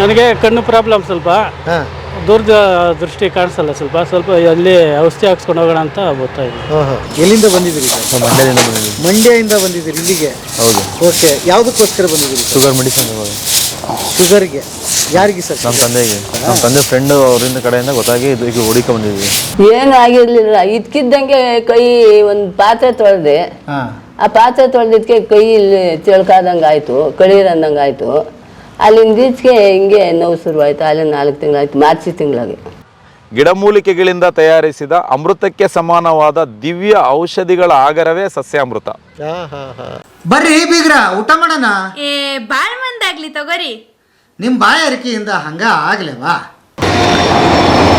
ನನಗೆ ಕಣ್ಣು ಪ್ರಾಬ್ಲಮ್ ಸ್ವಲ್ಪ. ಹಾಂ. ದೂರದ ದೃಷ್ಟಿ ಕಾಣಿಸಲ್ಲ ಸ್ವಲ್ಪ. ಸ್ವಲ್ಪ ಅಲ್ಲಿ ಔಷಧಿ ಹಾಕ್ಸ್ಕೊಂಡು ಹೋಗೋಣ ಅಂತ ಬರ್ತಾ ಇದ್ದೀನಿ ಓಹೋ ಎಲ್ಲಿಂದ ಬಂದಿದ್ದೀರಿ ಸರ್? ಮಂಡ್ಯದಿಂದ ಬಂದಿದ್ದೀವಿ. ಮಂಡ್ಯದಿಂದ ಬಂದಿದ್ದೀರಿ ಇಲ್ಲಿಗೆ? ಹೌದು. ಓಕೆ ಯಾವುದಕ್ಕೋಸ್ಕರ ಬಂದಿದ್ದೀರಿ ಶುಗರ್ ಮೆಡಿಸಿನ್ ಇವಾಗ. ಶುಗರ್ಗೆ ಯಾರಿಗೆ ಸರ್? ನಮ್ಮ ತಂದೆಗೆ. ನಮ್ಮ ತಂದೆ ಫ್ರೆಂಡ್ ಅವರಿಂದ ಕಡೆಯಿಂದ ಗೊತ್ತಾಗಿ ಇದಕ್ಕೆ ಹುಡುಕ ಬಂದಿದ್ವಿ ಏನು ಆಗಿರ್ಲಿಲ್ಲ. ಇದ್ಕಿದ್ದಂಗೆ ಕೈ ಒಂದು ಪಾತ್ರೆ ತೊಳೆದೆ. ಹಾಂ. ಆ ಪಾತ್ರೆ ತೊಳೆದಿದ್ದಕ್ಕೆ ಕೈ ಇಲ್ಲಿ ತಿಳ್ಕಾದಂಗೆ ಆಯಿತು ಕಳೀರಂದಂಗೆ ಆಯಿತು ಅಲ್ಲಿಂದ ಈಚೆಗೆ ಹಿಂಗೆ ನೋವು ಶುರುವಾಯಿತು ಅಲ್ಲಿ ನಾಲ್ಕು ತಿಂಗಳಾಯ್ತು ಮಾರ್ಚ್ ತಿಂಗಳಾಗಿ. ಗಿಡಮೂಲಿಕೆಗಳಿಂದ ತಯಾರಿಸಿದ ಅಮೃತಕ್ಕೆ ಸಮಾನವಾದ ದಿವ್ಯ ಔಷಧಿಗಳ ಆಗರವೇ ಸಸ್ಯಾಮೃತ. ಬರ್ರಿ ಬೀಗ್ರ ಊಟ ಮಾಡೋಣ? ಏ ಬಾಳ್ ಮಂದಾಗ್ಲಿ ತಗೋರಿ. ನಿಮ್ಮ ಬಾಯಾರಿಕೆಯಿಂದ ಹಂಗ ಆಗ್ಲೇವಾ?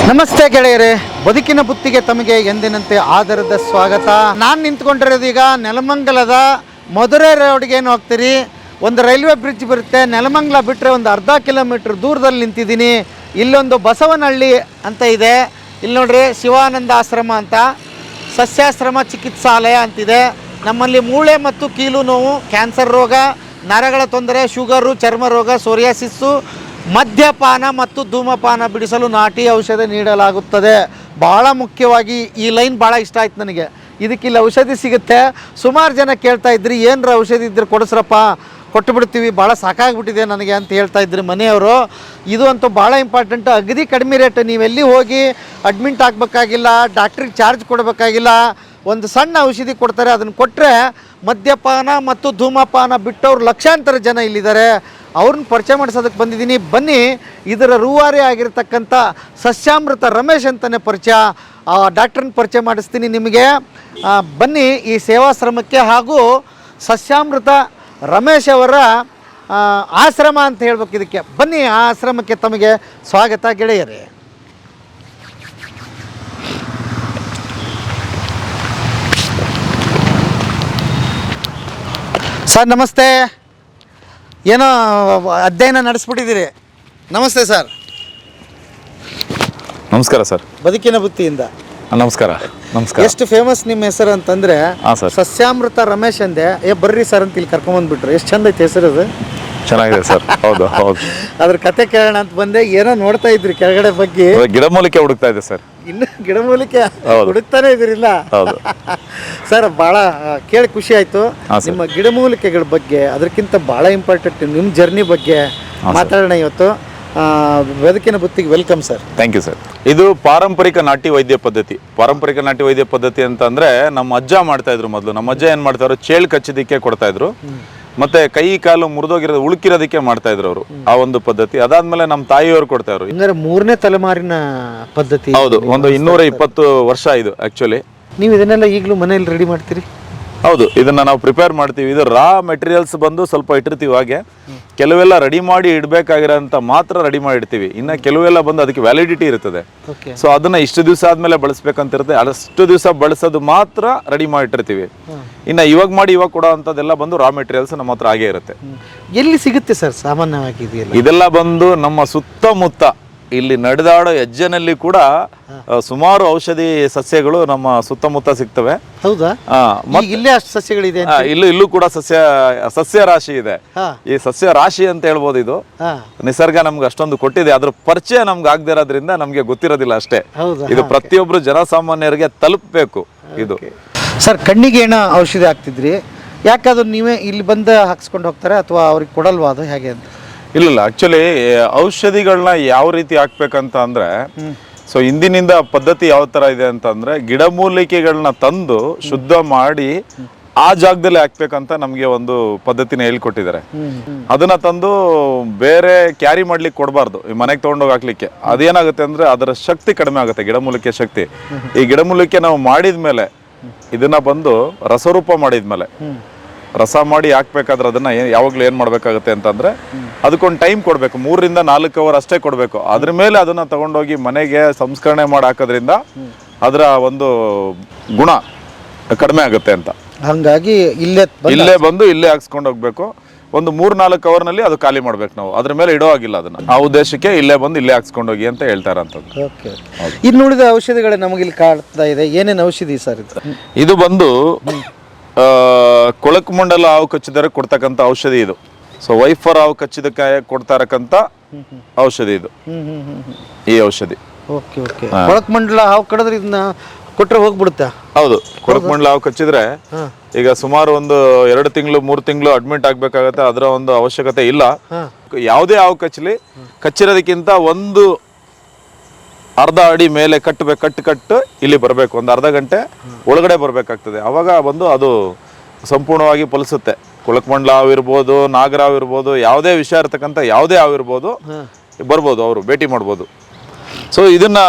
ನಮಸ್ತೆ ಗೆಳೆಯರೇ ಬದುಕಿನ ಬುತ್ತಿಗೆ ತಮಗೆ ಎಂದಿನಂತೆ ಆಧಾರದ ಸ್ವಾಗತ. ನಾನು ನಿಂತ್ಕೊಂಡಿರೋದು ಈಗ ನೆಲಮಂಗಲದ ಮಧುರೆ ರೋಡ್ಗೆ ಏನು ಹೋಗ್ತೀರಿ. ಒಂದು ರೈಲ್ವೆ ಬ್ರಿಡ್ಜ್ ಬರುತ್ತೆ, ನೆಲಮಂಗ್ಲ ಬಿಟ್ಟರೆ ಒಂದು ಅರ್ಧ ಕಿಲೋಮೀಟ್ರ್ ದೂರದಲ್ಲಿ ನಿಂತಿದ್ದೀನಿ. ಇಲ್ಲೊಂದು ಬಸವನಹಳ್ಳಿ ಅಂತ ಇದೆ. ಇಲ್ಲಿ ನೋಡ್ರಿ ಶಿವಾನಂದ ಆಶ್ರಮ ಅಂತ. ಸಸ್ಯಾಶ್ರಮ ಚಿಕಿತ್ಸಾಲಯ ಅಂತಿದೆ. ನಮ್ಮಲ್ಲಿ ಮೂಳೆ ಮತ್ತು ಕೀಲು ನೋವು, ಕ್ಯಾನ್ಸರ್ ರೋಗ, ನರಗಳ ತೊಂದರೆ, ಶುಗರು, ಚರ್ಮ ರೋಗ ಸೋರಿಯಾಸಿಸ್ಸು ಮದ್ಯಪಾನ ಮತ್ತು ಧೂಮಪಾನ ಬಿಡಿಸಲು ನಾಟಿ ಔಷಧಿ ನೀಡಲಾಗುತ್ತದೆ. ಭಾಳ ಮುಖ್ಯವಾಗಿ ಈ ಲೈನ್ ಭಾಳ ಇಷ್ಟ ಆಯ್ತು ನನಗೆ. ಇದಕ್ಕೆ ಇಲ್ಲಿ ಔಷಧಿ ಸಿಗುತ್ತೆ. ಸುಮಾರು ಜನ ಕೇಳ್ತಾ ಇದ್ರಿ, ಏನರ ಔಷಧಿ ಇದ್ರೆ ಕೊಡಿಸ್ರಪ್ಪ? ಕೊಟ್ಟು ಬಿಡ್ತೀವಿ ಭಾಳ ಸಾಕಾಗ್ಬಿಟ್ಟಿದೆ ನನಗೆ ಅಂತ ಹೇಳ್ತಾ ಇದ್ರಿ ಮನೆಯವರು. ಇದು ಅಂತೂ ಭಾಳ ಇಂಪಾರ್ಟೆಂಟ್ ಅಗದಿ ಕಡಿಮೆ ರೇಟ್ ನೀವೆಲ್ಲಿ ಹೋಗಿ ಅಡ್ಮಿಂಟ್ ಆಗಬೇಕಾಗಿಲ್ಲ ಡಾಕ್ಟ್ರಿಗೆ ಚಾರ್ಜ್ ಕೊಡಬೇಕಾಗಿಲ್ಲ, ಒಂದು ಸಣ್ಣ ಔಷಧಿ ಕೊಡ್ತಾರೆ, ಅದನ್ನು ಕೊಟ್ಟರೆ ಮದ್ಯಪಾನ ಮತ್ತು ಧೂಮಪಾನ ಬಿಟ್ಟವ್ರು ಲಕ್ಷಾಂತರ ಜನ ಇಲ್ಲಿದ್ದಾರೆ. ಅವ್ರನ್ನ ಪರಿಚಯ ಮಾಡಿಸೋದಕ್ಕೆ ಬಂದಿದ್ದೀನಿ. ಬನ್ನಿ, ಇದರ ರೂವಾರಿ ಆಗಿರತಕ್ಕಂಥ ಸಸ್ಯಾಮೃತ ರಮೇಶ್ ಅಂತಲೇ ಪರಿಚಯ. ಆ ಡಾಕ್ಟ್ರನ್ನ ಪರಿಚಯ ಮಾಡಿಸ್ತೀನಿ ನಿಮಗೆ. ಬನ್ನಿ ಈ ಸೇವಾಶ್ರಮಕ್ಕೆ ಹಾಗೂ ಸಸ್ಯಾಮೃತ ರಮೇಶ್ ಅವರ ಆಶ್ರಮ ಅಂತ ಹೇಳ್ಬೇಕು ಇದಕ್ಕೆ. ಬನ್ನಿ ಆ ಆಶ್ರಮಕ್ಕೆ ತಮಗೆ ಸ್ವಾಗತ ಗೆಳೆಯರೇ. ಸರ್ ನಮಸ್ತೆ. ಏನೋ ಅಧ್ಯಯನ ನಡೆಸ್ಬಿಟ್ಟಿದ್ದೀರಿ. ನಮಸ್ತೆ ಸರ್. ನಮಸ್ಕಾರ ಸರ್. ಬದುಕಿನ ಬುತ್ತಿಯಿಂದ. ನಮಸ್ಕಾರ. ನಮಸ್ಕಾರ. ಎಷ್ಟು ಫೇಮಸ್ ನಿಮ್ಮ ಹೆಸರು ಅಂತಂದ್ರೆ ಸಸ್ಯಾಮೃತ ರಮೇಶ್ ಅಂದೆ. ಏ ಬರ್ರಿ ಸರ್ ಅಂತ ಇಲ್ಲಿ ಕರ್ಕೊಂಬಂದ್ಬಿಟ್ರು. ಎಷ್ಟು ಚಂದ ಐತೆ ಹೆಸರು ಅದು? ಚೆನ್ನಾಗಿದೆ ಸರ್. ಹೌದು ಹೌದು. ಅದ್ರ ಕತೆ ಕೇಳೋಣ ಅಂತ ಬಂದೆ. ಏನೋ ನೋಡ್ತಾ ಇದ್ರಿ ಕೆಳಗಡೆ ಬಗ್ಗೆ. ಗಿಡಮೂಲಿಕೆ ಹುಡುಕ್ತಾ ಇದೆ ಸರ್. ಇನ್ನು ಗಿಡಮೂಲಿಕೆ. ಹುಡುಕ್ತಾನೆ ಇದ್ರಿಲ್ಲ ಹೌದು. ಸರ್ ಬಹಳ ಕೇಳಿ ಖುಷಿ ಆಯ್ತು. ನಿಮ್ಮ ಗಿಡಮೂಲಿಕೆಗಳ ಬಗ್ಗೆ ಅದಕ್ಕಿಂತ ಬಹಳ ಇಂಪಾರ್ಟೆಂಟ್ ನಿಮ್ಮ ಜರ್ನಿ ಬಗ್ಗೆ ಮಾತಾಡೋಣ ಇವತ್ತು. ಬದುಕಿನ ಬುತ್ತಿಗೆ welcome sir thank you sir ಇದು ಪಾರಂಪರಿಕ ನಾಟಿ ವೈದ್ಯ ಪದ್ಧತಿ. ಪಾರಂಪರಿಕ ನಾಟಿ ವೈದ್ಯ ಪದ್ಧತಿ ಅಂತಂದ್ರೆ ನಮ್ಮ ಅಜ್ಜ ಮಾಡ್ತಾ ಇದ್ರು ಮೊದಲು. ನಮ್ಮ ಅಜ್ಜ ಏನ್ ಮಾಡ್ತಾರೆ ಚೇಳ್ ಕಚ್ಚಿದಕ್ಕೆ ಕೊಡ್ತಾ ಇದ್ರು. ಮತ್ತೆ ಕೈ ಕಾಲು ಮುರಿದೋಗಿರೋದು ಉಳುಕಿರೋದಕ್ಕೆ ಮಾಡ್ತಾ ಇದ್ರು ಅವರು. ಆ ಒಂದು ಪದ್ಧತಿ. ಅದಾದ್ಮೇಲೆ ನಮ್ಮ ತಾಯಿಯವರು ಕೊಡ್ತಾ ಇದ್ರು. ಮೂರನೇ ತಲೆಮಾರಿನ ಪದ್ಧತಿ ಹೌದು ಒಂದು ಇನ್ನೂರ ಇಪ್ಪತ್ತು ವರ್ಷ ಇದು ಆಕ್ಚುಲಿ ನೀವು ಇದನ್ನೆಲ್ಲ ಈಗಲೂ ಮನೆಯಲ್ಲಿ ರೆಡಿ ಮಾಡ್ತೀರಿ? ಹೌದು ಇದನ್ನ ನಾವು ಪ್ರಿಪೇರ್ ಮಾಡ್ತೀವಿ. ಇದು ರಾ ಮೆಟೀರಿಯಲ್ಸ್ ಬಂದು ಸ್ವಲ್ಪ ಇಟ್ಟಿರ್ತೀವಿ ಹಾಗೆ. ಕೆಲವೆಲ್ಲ ರೆಡಿ ಮಾಡಿ ಇಡಬೇಕಾಗಿರೋಂಥ ಮಾತ್ರ ರೆಡಿ ಮಾಡಿ ಇಡ್ತೀವಿ. ಇನ್ನು ಕೆಲವೆಲ್ಲ ಬಂದು ಅದಕ್ಕೆ ವ್ಯಾಲಿಡಿಟಿ ಇರ್ತದೆ. ಸೊ ಅದನ್ನ ಇಷ್ಟು ದಿವಸ ಆದ್ಮೇಲೆ ಬಳಸ್ಬೇಕಂತಿರುತ್ತೆ. ಅಷ್ಟು ದಿವಸ ಬಳಸೋದು ಮಾತ್ರ ರೆಡಿ ಮಾಡಿಟ್ಟಿರ್ತೀವಿ ಇನ್ನು ಇವಾಗ ಮಾಡಿ ಇವಾಗ ಕೊಡೋ ಅಂಥದ್ದೆಲ್ಲ ಬಂದು ರಾ ಮೆಟೀರಿಯಲ್ಸ್ ನಮ್ಮ ಹತ್ರ ಹಾಗೆ ಇರುತ್ತೆ. ಎಲ್ಲಿ ಸಿಗುತ್ತೆ ಸರ್ ಸಾಮಾನ್ಯವಾಗಿ ಇದೆಲ್ಲ ಬಂದು ನಮ್ಮ ಸುತ್ತಮುತ್ತ ಇಲ್ಲಿ ನಡೆದಾಡೋ ಹೆಜ್ಜೆನಲ್ಲಿ ಕೂಡ ಸುಮಾರು ಔಷಧಿ ಸಸ್ಯಗಳು ನಮ್ಮ ಸುತ್ತಮುತ್ತ ಸಿಗ್ತವೆ. ಹೌದಾ? ಇಲ್ಲೇ ಅಷ್ಟು ಸಸ್ಯಗಳಿದೆ ಆ, ಇಲ್ಲೂ ಇಲ್ಲೂ ಕೂಡ ಸಸ್ಯ ಸಸ್ಯ ರಾಶಿ ಇದೆ. ಈ ಸಸ್ಯ ರಾಶಿ ಅಂತ ಹೇಳ್ಬೋದು ಇದು. ನಿಸರ್ಗ ನಮ್ಗೆ ಅಷ್ಟೊಂದು ಕೊಟ್ಟಿದೆ. ಅದ್ರ ಪರಿಚಯ ನಮ್ಗೆ ಆಗದಿರೋದ್ರಿಂದ ನಮ್ಗೆ ಗೊತ್ತಿರೋದಿಲ್ಲ ಅಷ್ಟೇ. ಇದು ಪ್ರತಿಯೊಬ್ರು ಜನಸಾಮಾನ್ಯರಿಗೆ ತಲುಪಬೇಕು ಇದು. ಸರ್ ಕಣ್ಣಿಗೆ ಏನೋ ಔಷಧಿ ಹಾಕ್ತಿದ್ರಿ. ಯಾಕೆ ಅದನ್ನ ನೀವೇ ಇಲ್ಲಿ ಬಂದು ಹಾಕ್ಸ್ಕೊಂಡು ಹೋಗ್ತಾರೆ ಅಥವಾ ಅವ್ರಿಗೆ ಕೊಡಲ್ವಾ ಅದು? ಹೇಗೆ ಅಂತ? ಇಲ್ಲ ಇಲ್ಲ ಆಕ್ಚುಲಿ ಔಷಧಿಗಳನ್ನ ಯಾವ ರೀತಿ ಹಾಕ್ಬೇಕಂತ ಅಂದ್ರೆ ಸೊ ಇಂದಿನಿಂದ ಪದ್ಧತಿ ಯಾವ ತರ ಇದೆ ಅಂತಂದ್ರೆ ಗಿಡಮೂಲಿಕೆಗಳನ್ನ ತಂದು ಶುದ್ಧ ಮಾಡಿ ಆ ಜಾಗದಲ್ಲಿ ಹಾಕ್ಬೇಕಂತ ನಮಗೆ ಒಂದು ಪದ್ಧತಿನ ಹೇಳ್ಕೊಟ್ಟಿದ್ದಾರೆ. ಅದನ್ನ ತಂದು ಬೇರೆ ಕ್ಯಾರಿ ಮಾಡ್ಲಿಕ್ಕೆ ಕೊಡಬಾರ್ದು, ಈ ಮನೆಗೆ ತಗೊಂಡೋಗಿ ಹಾಕ್ಲಿಕ್ಕೆ. ಅದೇನಾಗುತ್ತೆ ಅಂದ್ರೆ, ಅದರ ಶಕ್ತಿ ಕಡಿಮೆ ಆಗುತ್ತೆ ಗಿಡಮೂಲಿಕೆ ಶಕ್ತಿ. ಈ ಗಿಡಮೂಲಿಕೆ ನಾವು ಮಾಡಿದ್ಮೇಲೆ, ಇದನ್ನ ಬಂದು ರಸರೂಪ ಮಾಡಿದ್ಮೇಲೆ ರಸ ಮಾಡಿ ಹಾಕ್ಬೇಕಾದ್ರೆ ಅದನ್ನ ಯಾವಾಗಲೂ ಏನ್ ಅಂತಂದರೆ ಅಂತಂದ್ರೆ ಅದಕ್ಕೊಂದು ಟೈಮ್ ಕೊಡ್ಬೇಕು. ಮೂರಿಂದ ನಾಲ್ಕು ಅವರ್ ಅಷ್ಟೇ ಕೊಡ್ಬೇಕು. ಅದ್ರ ಮೇಲೆ ಅದನ್ನ ತಗೊಂಡೋಗಿ ಮನೆಗೆ ಸಂಸ್ಕರಣೆ ಮಾಡಿ ಹಾಕೋದ್ರಿಂದ ಅದರ ಒಂದು ಗುಣ ಕಡಿಮೆ ಆಗುತ್ತೆ ಅಂತ. ಹಂಗಾಗಿ ಇಲ್ಲೇ ಬಂದು ಇಲ್ಲೇ ಬಂದು ಇಲ್ಲೇ ಹಾಕ್ಸ್ಕೊಂಡು ಹೋಗ್ಬೇಕು. ಒಂದು ಮೂರ್ ನಾಲ್ಕು ಅವರ್ನಲ್ಲಿ ಅದು ಖಾಲಿ ಮಾಡ್ಬೇಕು ನಾವು. ಅದ್ರ ಮೇಲೆ ಇಡೋ ಆಗಿಲ್ಲ ಅದನ್ನ. ಆ ಉದ್ದೇಶಕ್ಕೆ ಇಲ್ಲೇ ಬಂದು ಇಲ್ಲೇ ಹಾಕ್ಸ್ಕೊಂಡು ಹೋಗಿ ಅಂತ ಹೇಳ್ತಾರೆ ಅಂತದ್ದು. ಓಕೆ ಇನ್ನು ಉಳಿದ ಔಷಧಿಗಳು ನಮಗೆ ಇಲ್ಲಿ ಕಾಡ್ತಾ ಇದೆ. ಏನೇನು ಔಷಧಿ ಸರ್ ಇದು? ಇದು ಬಂದು ಕೊಳಕು ಮಂಡಲ ಹಾವು ಕಚ್ಚಿದರೆ ಕೊಡ್ತಕ್ಕಂಥ ಔಷಧಿ ಇದು. ಸೊ ವೈಫರ್ ಹಾವು ಕಚ್ಚಿದಕ್ಕೆ ಕೊಡ್ತಾ ಇರಕ್ಕಂಥ ಔಷಧಿ ಇದು. ಈ ಔಷಧಿ. Okay okay. ಕೊಳಕ್ ಮಂಡಲ ಹಾವು ಕಡಿದ್ರೆ ಇದನ್ನ ಕೊಟ್ಟರೆ ಹೋಗ್ಬಿಡುತ್ತೆ? ಹೌದು ಕೊಳಕಮಂಡಲ ಹಾವು ಕಚ್ಚಿದ್ರೆ ಈಗ ಸುಮಾರು ಒಂದು ಎರಡು ತಿಂಗಳು ಮೂರು ತಿಂಗಳು ಅಡ್ಮಿಟ್ ಆಗ್ಬೇಕಾಗತ್ತೆ ಅದರ ಒಂದು ಅವಶ್ಯಕತೆ ಇಲ್ಲ. ಯಾವುದೇ ಹಾವು ಕಚ್ಚಲಿ ಕಚ್ಚಿರೋದಕ್ಕಿಂತ ಒಂದು ಅರ್ಧ ಅಡಿ ಮೇಲೆ ಕಟ್ಟಬೇಕು ಕಟ್ಟು ಕಟ್ಟು ಇಲ್ಲಿ ಬರಬೇಕು. ಒಂದು ಅರ್ಧ ಗಂಟೆ ಒಳಗಡೆ ಬರಬೇಕಾಗ್ತದೆ. ಅವಾಗ ಬಂದು ಅದು ಸಂಪೂರ್ಣವಾಗಿ ಪಲಿಸುತ್ತೆ ಕುಳಕಮಂಡಲ ಆಗಿರ್ಬೋದು ನಾಗರ ಆಗಿರ್ಬೋದು ಯಾವುದೇ ವಿಷಯ ಇರ್ತಕ್ಕಂಥ ಯಾವುದೇ ಆಗಿರ್ಬೋದು ಬರ್ಬೋದು ಅವರು, ಭೇಟಿ ಮಾಡ್ಬೋದು. ಸೊ ಇದನ್ನ,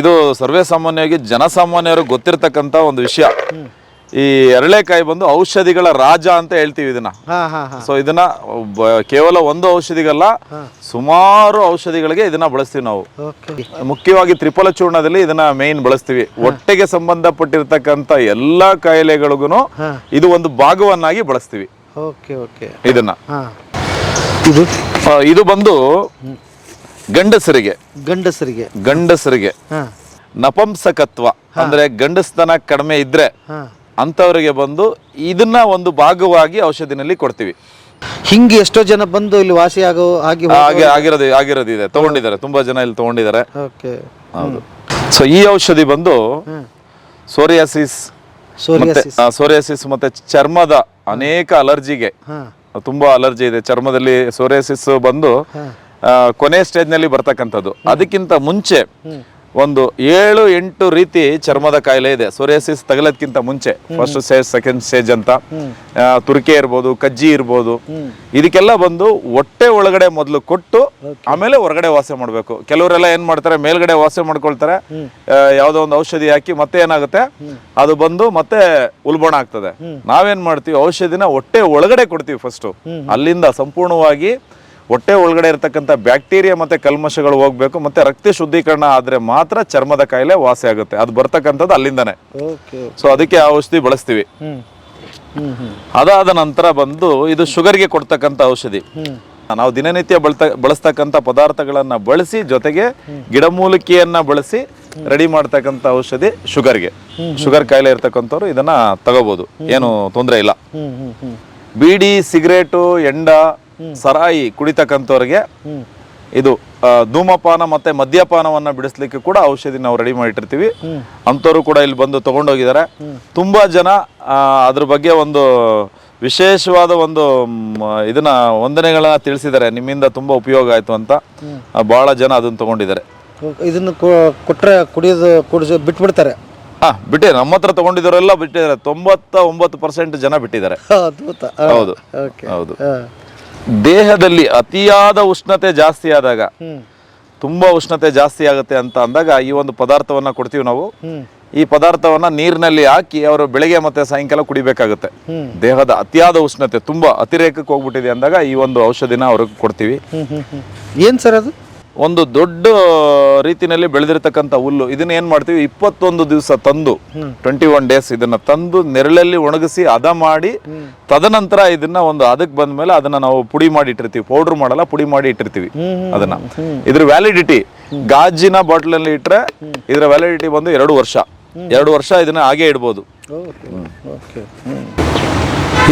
ಇದು ಸರ್ವೇ ಸಾಮಾನ್ಯವಾಗಿ ಜನಸಾಮಾನ್ಯರು ಗೊತ್ತಿರ್ತಕ್ಕಂಥ ಒಂದು ವಿಷಯ. ಈ ಎರಳೆಕಾಯಿ ಬಂದು ಔಷಧಿಗಳ ರಾಜ ಅಂತ ಹೇಳ್ತೀವಿ ಇದನ್ನ. ಹಾ ಹಾ ಹಾ. ಸೊ ಇದನ್ನ ಬ- ಕೇವಲ ಒಂದು ಔಷಧಿಗಲ್ಲ ಸುಮಾರು ಔಷಧಿಗಳಿಗೆ ಇದನ್ನ ಬಳಸ್ತೀವಿ ನಾವು. ಓಕೆ. ಮುಖ್ಯವಾಗಿ ತ್ರಿಫಲ ಚೂರ್ಣದಲ್ಲಿ ಇದನ್ನ ಮೇನ್ ಬಳಸ್ತೀವಿ. ಹೊಟ್ಟೆಗೆ ಸಂಬಂಧಪಟ್ಟಿರ್ತಕ್ಕಂಥ ಎಲ್ಲಾ ಕಾಯಿಲೆಗಳಿಗೂ ಇದು ಒಂದು ಭಾಗವನ್ನಾಗಿ ಬಳಸ್ತೀವಿ. Okay okay. ಇದನ್ನ. ಇದು? ಇದು ಬಂದು ಗಂಡಸರಿಗೆ. ಗಂಡಸರಿಗೆ. ಗಂಡಸರಿಗೆ. ಹಾ. ನಪಂಸಕತ್ವ ಅಂದ್ರೆ ಗಂಡಸ್ತನ ಕಡಿಮೆ ಇದ್ರೆ ಹಾ ಅಂತವರಿಗೆ ಬಂದು ಇದನ್ನ ಒಂದು ಭಾಗವಾಗಿ ಔಷಧಿನಲ್ಲಿ ಕೊಡ್ತೀವಿ. ಹಿಂಗೆ ಎಷ್ಟೋ ಜನ ಬಂದು ಇಲ್ಲಿ ವಾಸಿ ಆಗೋ ಆಗಿ ಹಾಗೆ ಆಗಿರೋದು ಆಗಿರೋದು ಇದೆ. ತಗೊಂಡಿದ್ದಾರೆ. ತುಂಬಾ ಜನ ಇಲ್ಲಿ ತಗೊಂಡಿದ್ದಾರೆ. ಓಕೆ. ಹೌದು. ಸೊ ಈ ಔಷಧಿ ಬಂದು ಸೋರಿಯಾಸಿಸ್ ಸೋರಿಯಾಸಿಸ್. ಸೋರಿಯಾಸಿಸ್ ಮತ್ತೆ ಚರ್ಮದ ಅನೇಕ ಅಲರ್ಜಿಗೆ ತುಂಬಾ ಅಲರ್ಜಿ ಇದೆ. ಚರ್ಮದಲ್ಲಿ ಸೋರಿಯಾಸಿಸ್ ಬಂದು ಕೊನೆ ಸ್ಟೇಜ್ನಲ್ಲಿ ಬರ್ತಕ್ಕಂಥದ್ದು ಅದಕ್ಕಿಂತ ಮುಂಚೆ ಒಂದು ಏಳು ಎಂಟು ರೀತಿ ಚರ್ಮದ ಕಾಯಿಲೆ ಇದೆ. ಸೊರಿಯಾಸಿಸ್ ತಗಲೋದ್ಕಿಂತ ಮುಂಚೆ. ಫಸ್ಟ್ ಸ್ಟೇಜ್ ಸೆಕೆಂಡ್ ಸ್ಟೇಜ್ ಅಂತ. ತುರ್ಕೆ ತುರಿಕೆ ಇರ್ಬೋದು ಕಜ್ಜಿ ಇರ್ಬೋದು. ಇದಕ್ಕೆಲ್ಲ ಬಂದು ಹೊಟ್ಟೆ ಒಳಗಡೆ ಮೊದಲು ಕೊಟ್ಟು ಆಮೇಲೆ ಹೊರಗಡೆ ವಾಸ ಮಾಡಬೇಕು. ಕೆಲವರೆಲ್ಲ ಏನ್ ಮಾಡ್ತಾರೆ ಮೇಲ್ಗಡೆ ವಾಸ ಮಾಡ್ಕೊಳ್ತಾರೆ. ಯಾವುದೋ ಒಂದು ಔಷಧಿ ಹಾಕಿ ಮತ್ತೆ ಏನಾಗುತ್ತೆ? ಅದು ಬಂದು ಮತ್ತೆ ಉಲ್ಬಣ ಆಗ್ತದೆ. ನಾವೇನ್ ಮಾಡ್ತೀವಿ? ಔಷಧಿನ ಹೊಟ್ಟೆ ಒಳಗಡೆ ಕೊಡ್ತೀವಿ ಫಸ್ಟ್ ಅಲ್ಲಿಂದ ಸಂಪೂರ್ಣವಾಗಿ ಹೊಟ್ಟೆ ಒಳಗಡೆ ಇರತಕ್ಕಂಥ ಬ್ಯಾಕ್ಟೀರಿಯಾ ಮತ್ತೆ ಕಲ್ಮಶಗಳು ಹೋಗ್ಬೇಕು ಮತ್ತೆ ರಕ್ತ ಶುದ್ಧೀಕರಣ ಆದ್ರೆ ಮಾತ್ರ ಚರ್ಮದ ಕಾಯಿಲೆ ವಾಸಿ ಆಗುತ್ತೆ. ಅದು ಬರ್ತಕ್ಕಂಥದ್ದು ಅಲ್ಲಿಂದಾನೆ. ಸೊ ಅದಕ್ಕೆ ಆ ಔಷಧಿ ಬಳಸ್ತೀವಿ. ಅದಾದ ನಂತರ ಬಂದು ಇದು ಶುಗರ್ಗೆ ಕೊಡ್ತಕ್ಕಂಥ ಔಷಧಿ. ನಾವು ದಿನನಿತ್ಯ ಬಳತ ಬಳಸ್ತಕ್ಕಂಥ ಪದಾರ್ಥಗಳನ್ನ ಬಳಸಿ ಜೊತೆಗೆ ಗಿಡಮೂಲಿಕೆಯನ್ನ ಬಳಸಿ ರೆಡಿ ಮಾಡ್ತಕ್ಕಂಥ ಔಷಧಿ ಶುಗರ್ಗೆ. ಶುಗರ್ ಕಾಯಿಲೆ ಇರ್ತಕ್ಕಂಥವ್ರು ಇದನ್ನ ತಗೋಬಹುದು ಏನು ತೊಂದರೆ ಇಲ್ಲ. ಬೀಡಿ ಸಿಗರೇಟು ಎಂಡ ಸರಾಯಿ ಕುಡಿತಕ್ಕಂಥವ್ರಿಗೆ ಇದು ಧೂಮಪಾನ ಮತ್ತೆ ಮದ್ಯಪಾನವನ್ನ ಬಿಡಿಸ್ಲಿಕ್ಕೆ ಕೂಡ ಔಷಧಿ ನಾವು ರೆಡಿ ಮಾಡಿಟ್ಟಿರ್ತೀವಿ. ಅಂಥವ್ರು ಕೂಡ ಇಲ್ಲಿ ಬಂದು ತಗೊಂಡೋಗಿದ್ದಾರೆ. ತುಂಬಾ ಜನ ಅದ್ರ ಬಗ್ಗೆ ಒಂದು ವಿಶೇಷವಾದ ಒಂದು ಇದನ್ನ ವಂದನೆಗಳನ್ನ ತಿಳಿಸಿದ್ದಾರೆ. ನಿಮ್ಮಿಂದ ತುಂಬಾ ಉಪಯೋಗ ಆಯ್ತು ಅಂತ ಬಹಳ ಜನ ಅದನ್ನ ತಗೊಂಡಿದ್ದಾರೆ. ಇದನ್ನು ಕೊಟ್ಟರೆ ಕೊಟ್ರೆ ಕುಡಿಯೋದು ಕುಡಿಸ ಬಿಟ್ಬಿಡ್ತಾರೆ. ಹಾ ಬಿಟ್ಟಿದ್ದಾರೆ ನಮ್ಮ ಹತ್ರ ತಗೊಂಡಿದ್ದವರೆಲ್ಲ ಬಿಟ್ಟಿದ್ದಾರೆ. ತೊಂಬತ್ತ ಒಂಬತ್ತು ಪರ್ಸೆಂಟ್ ಜನ ಬಿಟ್ಟಿದ್ದಾರೆ. ಹೌದು. ಹೌದು. ದೇಹದಲ್ಲಿ ಅತಿಯಾದ ಉಷ್ಣತೆ ಜಾಸ್ತಿ ಆದಾಗ ತುಂಬಾ ಉಷ್ಣತೆ ಜಾಸ್ತಿ ಆಗುತ್ತೆ ಅಂತ ಅಂದಾಗ ಈ ಒಂದು ಪದಾರ್ಥವನ್ನ ಕೊಡ್ತೀವಿ ನಾವು. ಈ ಪದಾರ್ಥವನ್ನ ನೀರಿನಲ್ಲಿ ಹಾಕಿ ಅವರು ಬೆಳಿಗ್ಗೆ ಮತ್ತೆ ಸಾಯಂಕಾಲ ಕುಡಿಬೇಕಾಗುತ್ತೆ. ದೇಹದ ಅತಿಯಾದ ಉಷ್ಣತೆ ತುಂಬಾ ಅತಿರೇಕಕ್ಕೆ ಹೋಗ್ಬಿಟ್ಟಿದೆ ಅಂದಾಗ ಈ ಒಂದು ಔಷಧಿನ ಅವ್ರಿಗೆ ಕೊಡ್ತೀವಿ. ಏನು ಸರ್ ಅದು? ಒಂದು ದೊಡ್ಡ ರೀತಿಯಲ್ಲಿ ಬೆಳೆದಿರ್ತಕ್ಕಂಥ ಹುಲ್ಲು. ಇದನ್ನ ಏನು ಮಾಡ್ತೀವಿ? ಇಪ್ಪತ್ತೊಂದು ದಿವಸ ತಂದು ಟ್ವೆಂಟಿ ಒನ್ ಡೇಸ್ ಇದನ್ನ ತಂದು ನೆರಳಲ್ಲಿ ಒಣಗಿಸಿ ಹದ ಮಾಡಿ ತದನಂತರ ಇದನ್ನ ಒಂದು ಅದಕ್ಕೆ ಬಂದ ಮೇಲೆ ಅದನ್ನ ನಾವು ಪುಡಿ ಮಾಡಿ ಇಟ್ಟಿರ್ತೀವಿ. ಪೌಡರ್ ಮಾಡಲ್ಲ ಪುಡಿ ಮಾಡಿ ಇಟ್ಟಿರ್ತೀವಿ ಅದನ್ನ. ಇದ್ರ ವ್ಯಾಲಿಡಿಟಿ ಗಾಜಿನ ಬಾಟ್ಲಲ್ಲಿ ಅಲ್ಲಿ ಇಟ್ರೆ ಇದರ ವ್ಯಾಲಿಡಿಟಿ ಬಂದು ಎರಡು ವರ್ಷ. ಎರಡು ವರ್ಷ ಇದನ್ನ ಹಾಗೆ ಇಡ್ಬೋದು.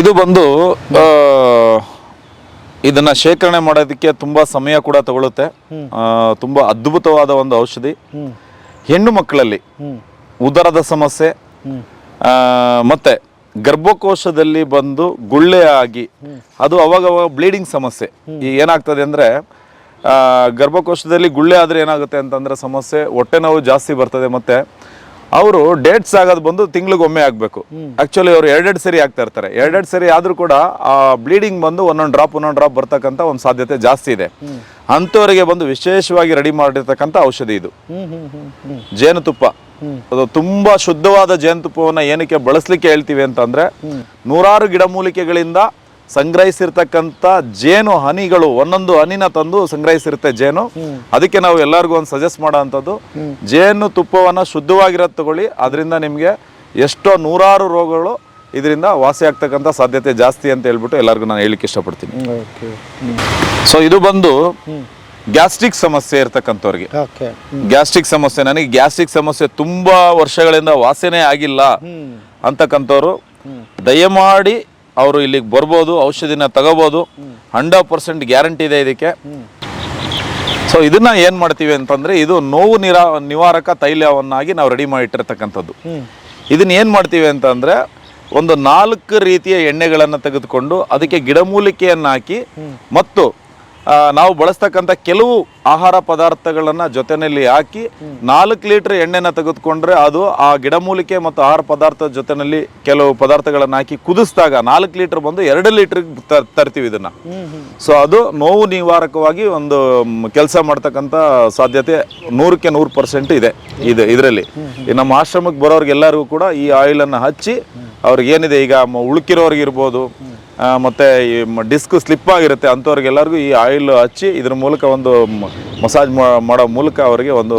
ಇದು ಬಂದು ಇದನ್ನ ಶೇಖರಣೆ ಮಾಡೋದಕ್ಕೆ ತುಂಬಾ ಸಮಯ ಕೂಡ ತಗೊಳುತ್ತೆ. ತುಂಬಾ ಅದ್ಭುತವಾದ ಒಂದು ಔಷಧಿ. ಹೆಣ್ಣು ಮಕ್ಕಳಲ್ಲಿ ಉದರದ ಸಮಸ್ಯೆ ಮತ್ತೆ ಗರ್ಭಕೋಶದಲ್ಲಿ ಬಂದು ಗುಳ್ಳೆ ಆಗಿ ಅದು ಅವಾಗ ಅವಾಗ ಬ್ಲೀಡಿಂಗ್ ಸಮಸ್ಯೆ ಈ ಏನಾಗ್ತದೆ ಅಂದ್ರೆ ಗರ್ಭಕೋಶದಲ್ಲಿ ಗುಳ್ಳೆ ಆದ್ರೆ ಏನಾಗುತ್ತೆ ಅಂತಂದ್ರೆ ಸಮಸ್ಯೆ ಹೊಟ್ಟೆ ನೋವು ಜಾಸ್ತಿ ಬರ್ತದೆ ಮತ್ತೆ ಅವರು ಡೇಟ್ಸ್ ಆಗೋದು ಬಂದು ತಿಂಗಳಿಗೊಮ್ಮೆ ಆಗಬೇಕು. ಆ್ಯಕ್ಚುಲಿ ಅವರು ಎರಡೆರಡು ಸರಿ ಆಗ್ತಾ ಇರ್ತಾರೆ. ಎರಡೆರಡು ಸರಿ ಆದರೂ ಕೂಡ ಆ ಬ್ಲೀಡಿಂಗ್ ಬಂದು ಒಂದೊಂದು ಡ್ರಾಪ್ ಒಂದೊಂದು ಡ್ರಾಪ್ ಬರ್ತಕ್ಕಂಥ ಒಂದು ಸಾಧ್ಯತೆ ಜಾಸ್ತಿ ಇದೆ. ಅಂಥವರಿಗೆ ಬಂದು ವಿಶೇಷವಾಗಿ ರೆಡಿ ಮಾಡಿರ್ತಕ್ಕಂಥ ಔಷಧಿ ಇದು. ಜೇನುತುಪ್ಪ. ಅದು ತುಂಬಾ ಶುದ್ಧವಾದ ಜೇನುತುಪ್ಪವನ್ನು ಏನಕ್ಕೆ ಬಳಸಲಿಕ್ಕೆ ಹೇಳ್ತೀವಿ ಅಂತಂದ್ರೆ ನೂರಾರು ಗಿಡಮೂಲಿಕೆಗಳಿಂದ ಸಂಗ್ರಹಿಸಿರ್ತಕ್ಕಂಥ ಜೇನು ಹನಿಗಳು ಒಂದೊಂದು ಹನಿನ ತಂದು ಸಂಗ್ರಹಿಸಿರುತ್ತೆ ಜೇನು. ಅದಕ್ಕೆ ನಾವು ಎಲ್ಲರಿಗೂ ಒಂದು ಸಜೆಸ್ಟ್ ಮಾಡೋ ಅಂಥದ್ದು ಜೇನು ತುಪ್ಪವನ್ನು ಶುದ್ಧವಾಗಿರೋದು ತಗೊಳ್ಳಿ. ಅದರಿಂದ ನಿಮಗೆ ಎಷ್ಟೋ ನೂರಾರು ರೋಗಗಳು ಇದರಿಂದ ವಾಸಿ ಆಗ್ತಕ್ಕಂಥ ಸಾಧ್ಯತೆ ಜಾಸ್ತಿ ಅಂತ ಹೇಳ್ಬಿಟ್ಟು ಎಲ್ಲರಿಗೂ ನಾನು ಹೇಳಿಕ್ಕೆ ಇಷ್ಟಪಡ್ತೀನಿ. ಓಕೆ. ಸೊ ಇದು ಬಂದು ಗ್ಯಾಸ್ಟ್ರಿಕ್ ಸಮಸ್ಯೆ ಇರ್ತಕ್ಕಂಥವ್ರಿಗೆ. ಗ್ಯಾಸ್ಟ್ರಿಕ್ ಸಮಸ್ಯೆ ನನಗೆ ಗ್ಯಾಸ್ಟ್ರಿಕ್ ಸಮಸ್ಯೆ ತುಂಬಾ ವರ್ಷಗಳಿಂದ ವಾಸನೆ ಆಗಿಲ್ಲ ಅಂತಕ್ಕಂಥವ್ರು ದಯಮಾಡಿ ಅವರು ಇಲ್ಲಿಗೆ ಬರ್ಬೋದು, ಔಷಧಿನ ತಗೋಬೋದು. ಹಂಡ್ರೆಡ್ ಪರ್ಸೆಂಟ್ ಗ್ಯಾರಂಟಿ ಇದೆ ಇದಕ್ಕೆ. ಸೊ ಇದನ್ನ ಏನ್ ಮಾಡ್ತೀವಿ ಅಂತಂದ್ರೆ, ಇದು ನೋವು ನಿರಾ, ನಿವಾರಕ ತೈಲವನ್ನಾಗಿ ನಾವು ರೆಡಿ ಮಾಡಿಟ್ಟಿರ್ತಕ್ಕಂಥದ್ದು. ಇದನ್ನ ಏನ್ ಮಾಡ್ತೀವಿ ಅಂತಂದ್ರೆ, ಒಂದು ನಾಲ್ಕು ರೀತಿಯ ಎಣ್ಣೆಗಳನ್ನು ತೆಗೆದುಕೊಂಡು ಅದಕ್ಕೆ ಗಿಡಮೂಲಿಕೆಯನ್ನು ಹಾಕಿ ಮತ್ತು ನಾವು ಬಳಸ್ತಕ್ಕಂಥ ಕೆಲವು ಆಹಾರ ಪದಾರ್ಥಗಳನ್ನ ಜೊತೆನಲ್ಲಿ ಹಾಕಿ ನಾಲ್ಕು ಲೀಟರ್ ಎಣ್ಣೆನ ತೆಗೆದುಕೊಂಡ್ರೆ ಅದು ಆ ಗಿಡಮೂಲಿಕೆ ಮತ್ತು ಆಹಾರ ಪದಾರ್ಥದ ಜೊತೆನಲ್ಲಿ ಕೆಲವು ಪದಾರ್ಥಗಳನ್ನು ಹಾಕಿ ಕುದಿಸಿದಾಗ ನಾಲ್ಕು ಲೀಟರ್ ಬಂದು ಎರಡು ಲೀಟರ್ ತರ್ತೀವಿ ಇದನ್ನ. ಸೊ ಅದು ನೋವು ನಿವಾರಕವಾಗಿ ಒಂದು ಕೆಲಸ ಮಾಡ್ತಕ್ಕಂಥ ಸಾಧ್ಯತೆ ನೂರಕ್ಕೆ ನೂರು ಪರ್ಸೆಂಟ್ ಇದೆ ಇದು, ಇದರಲ್ಲಿ. ನಮ್ಮ ಆಶ್ರಮಕ್ಕೆ ಬರೋರ್ಗೆಲ್ಲರಿಗೂ ಕೂಡ ಈ ಆಯಿಲನ್ನು ಹಚ್ಚಿ ಅವ್ರಿಗೆ ಏನಿದೆ ಈಗ ಉಳುಕಿರೋರ್ಗಿರ್ಬೋದು ಮತ್ತೆ ಈ ಡಿಸ್ಕ್ ಸ್ಲಿಪ್ ಆಗಿರುತ್ತೆ. ಅಂಥವ್ರಿಗೆಲ್ಲರಿಗೂ ಈ ಆಯಿಲ್ ಹಚ್ಚಿ ಇದ್ರ ಮೂಲಕ ಒಂದು ಮಸಾಜ್ ಮಾಡೋ ಮೂಲಕ ಅವರಿಗೆ ಒಂದು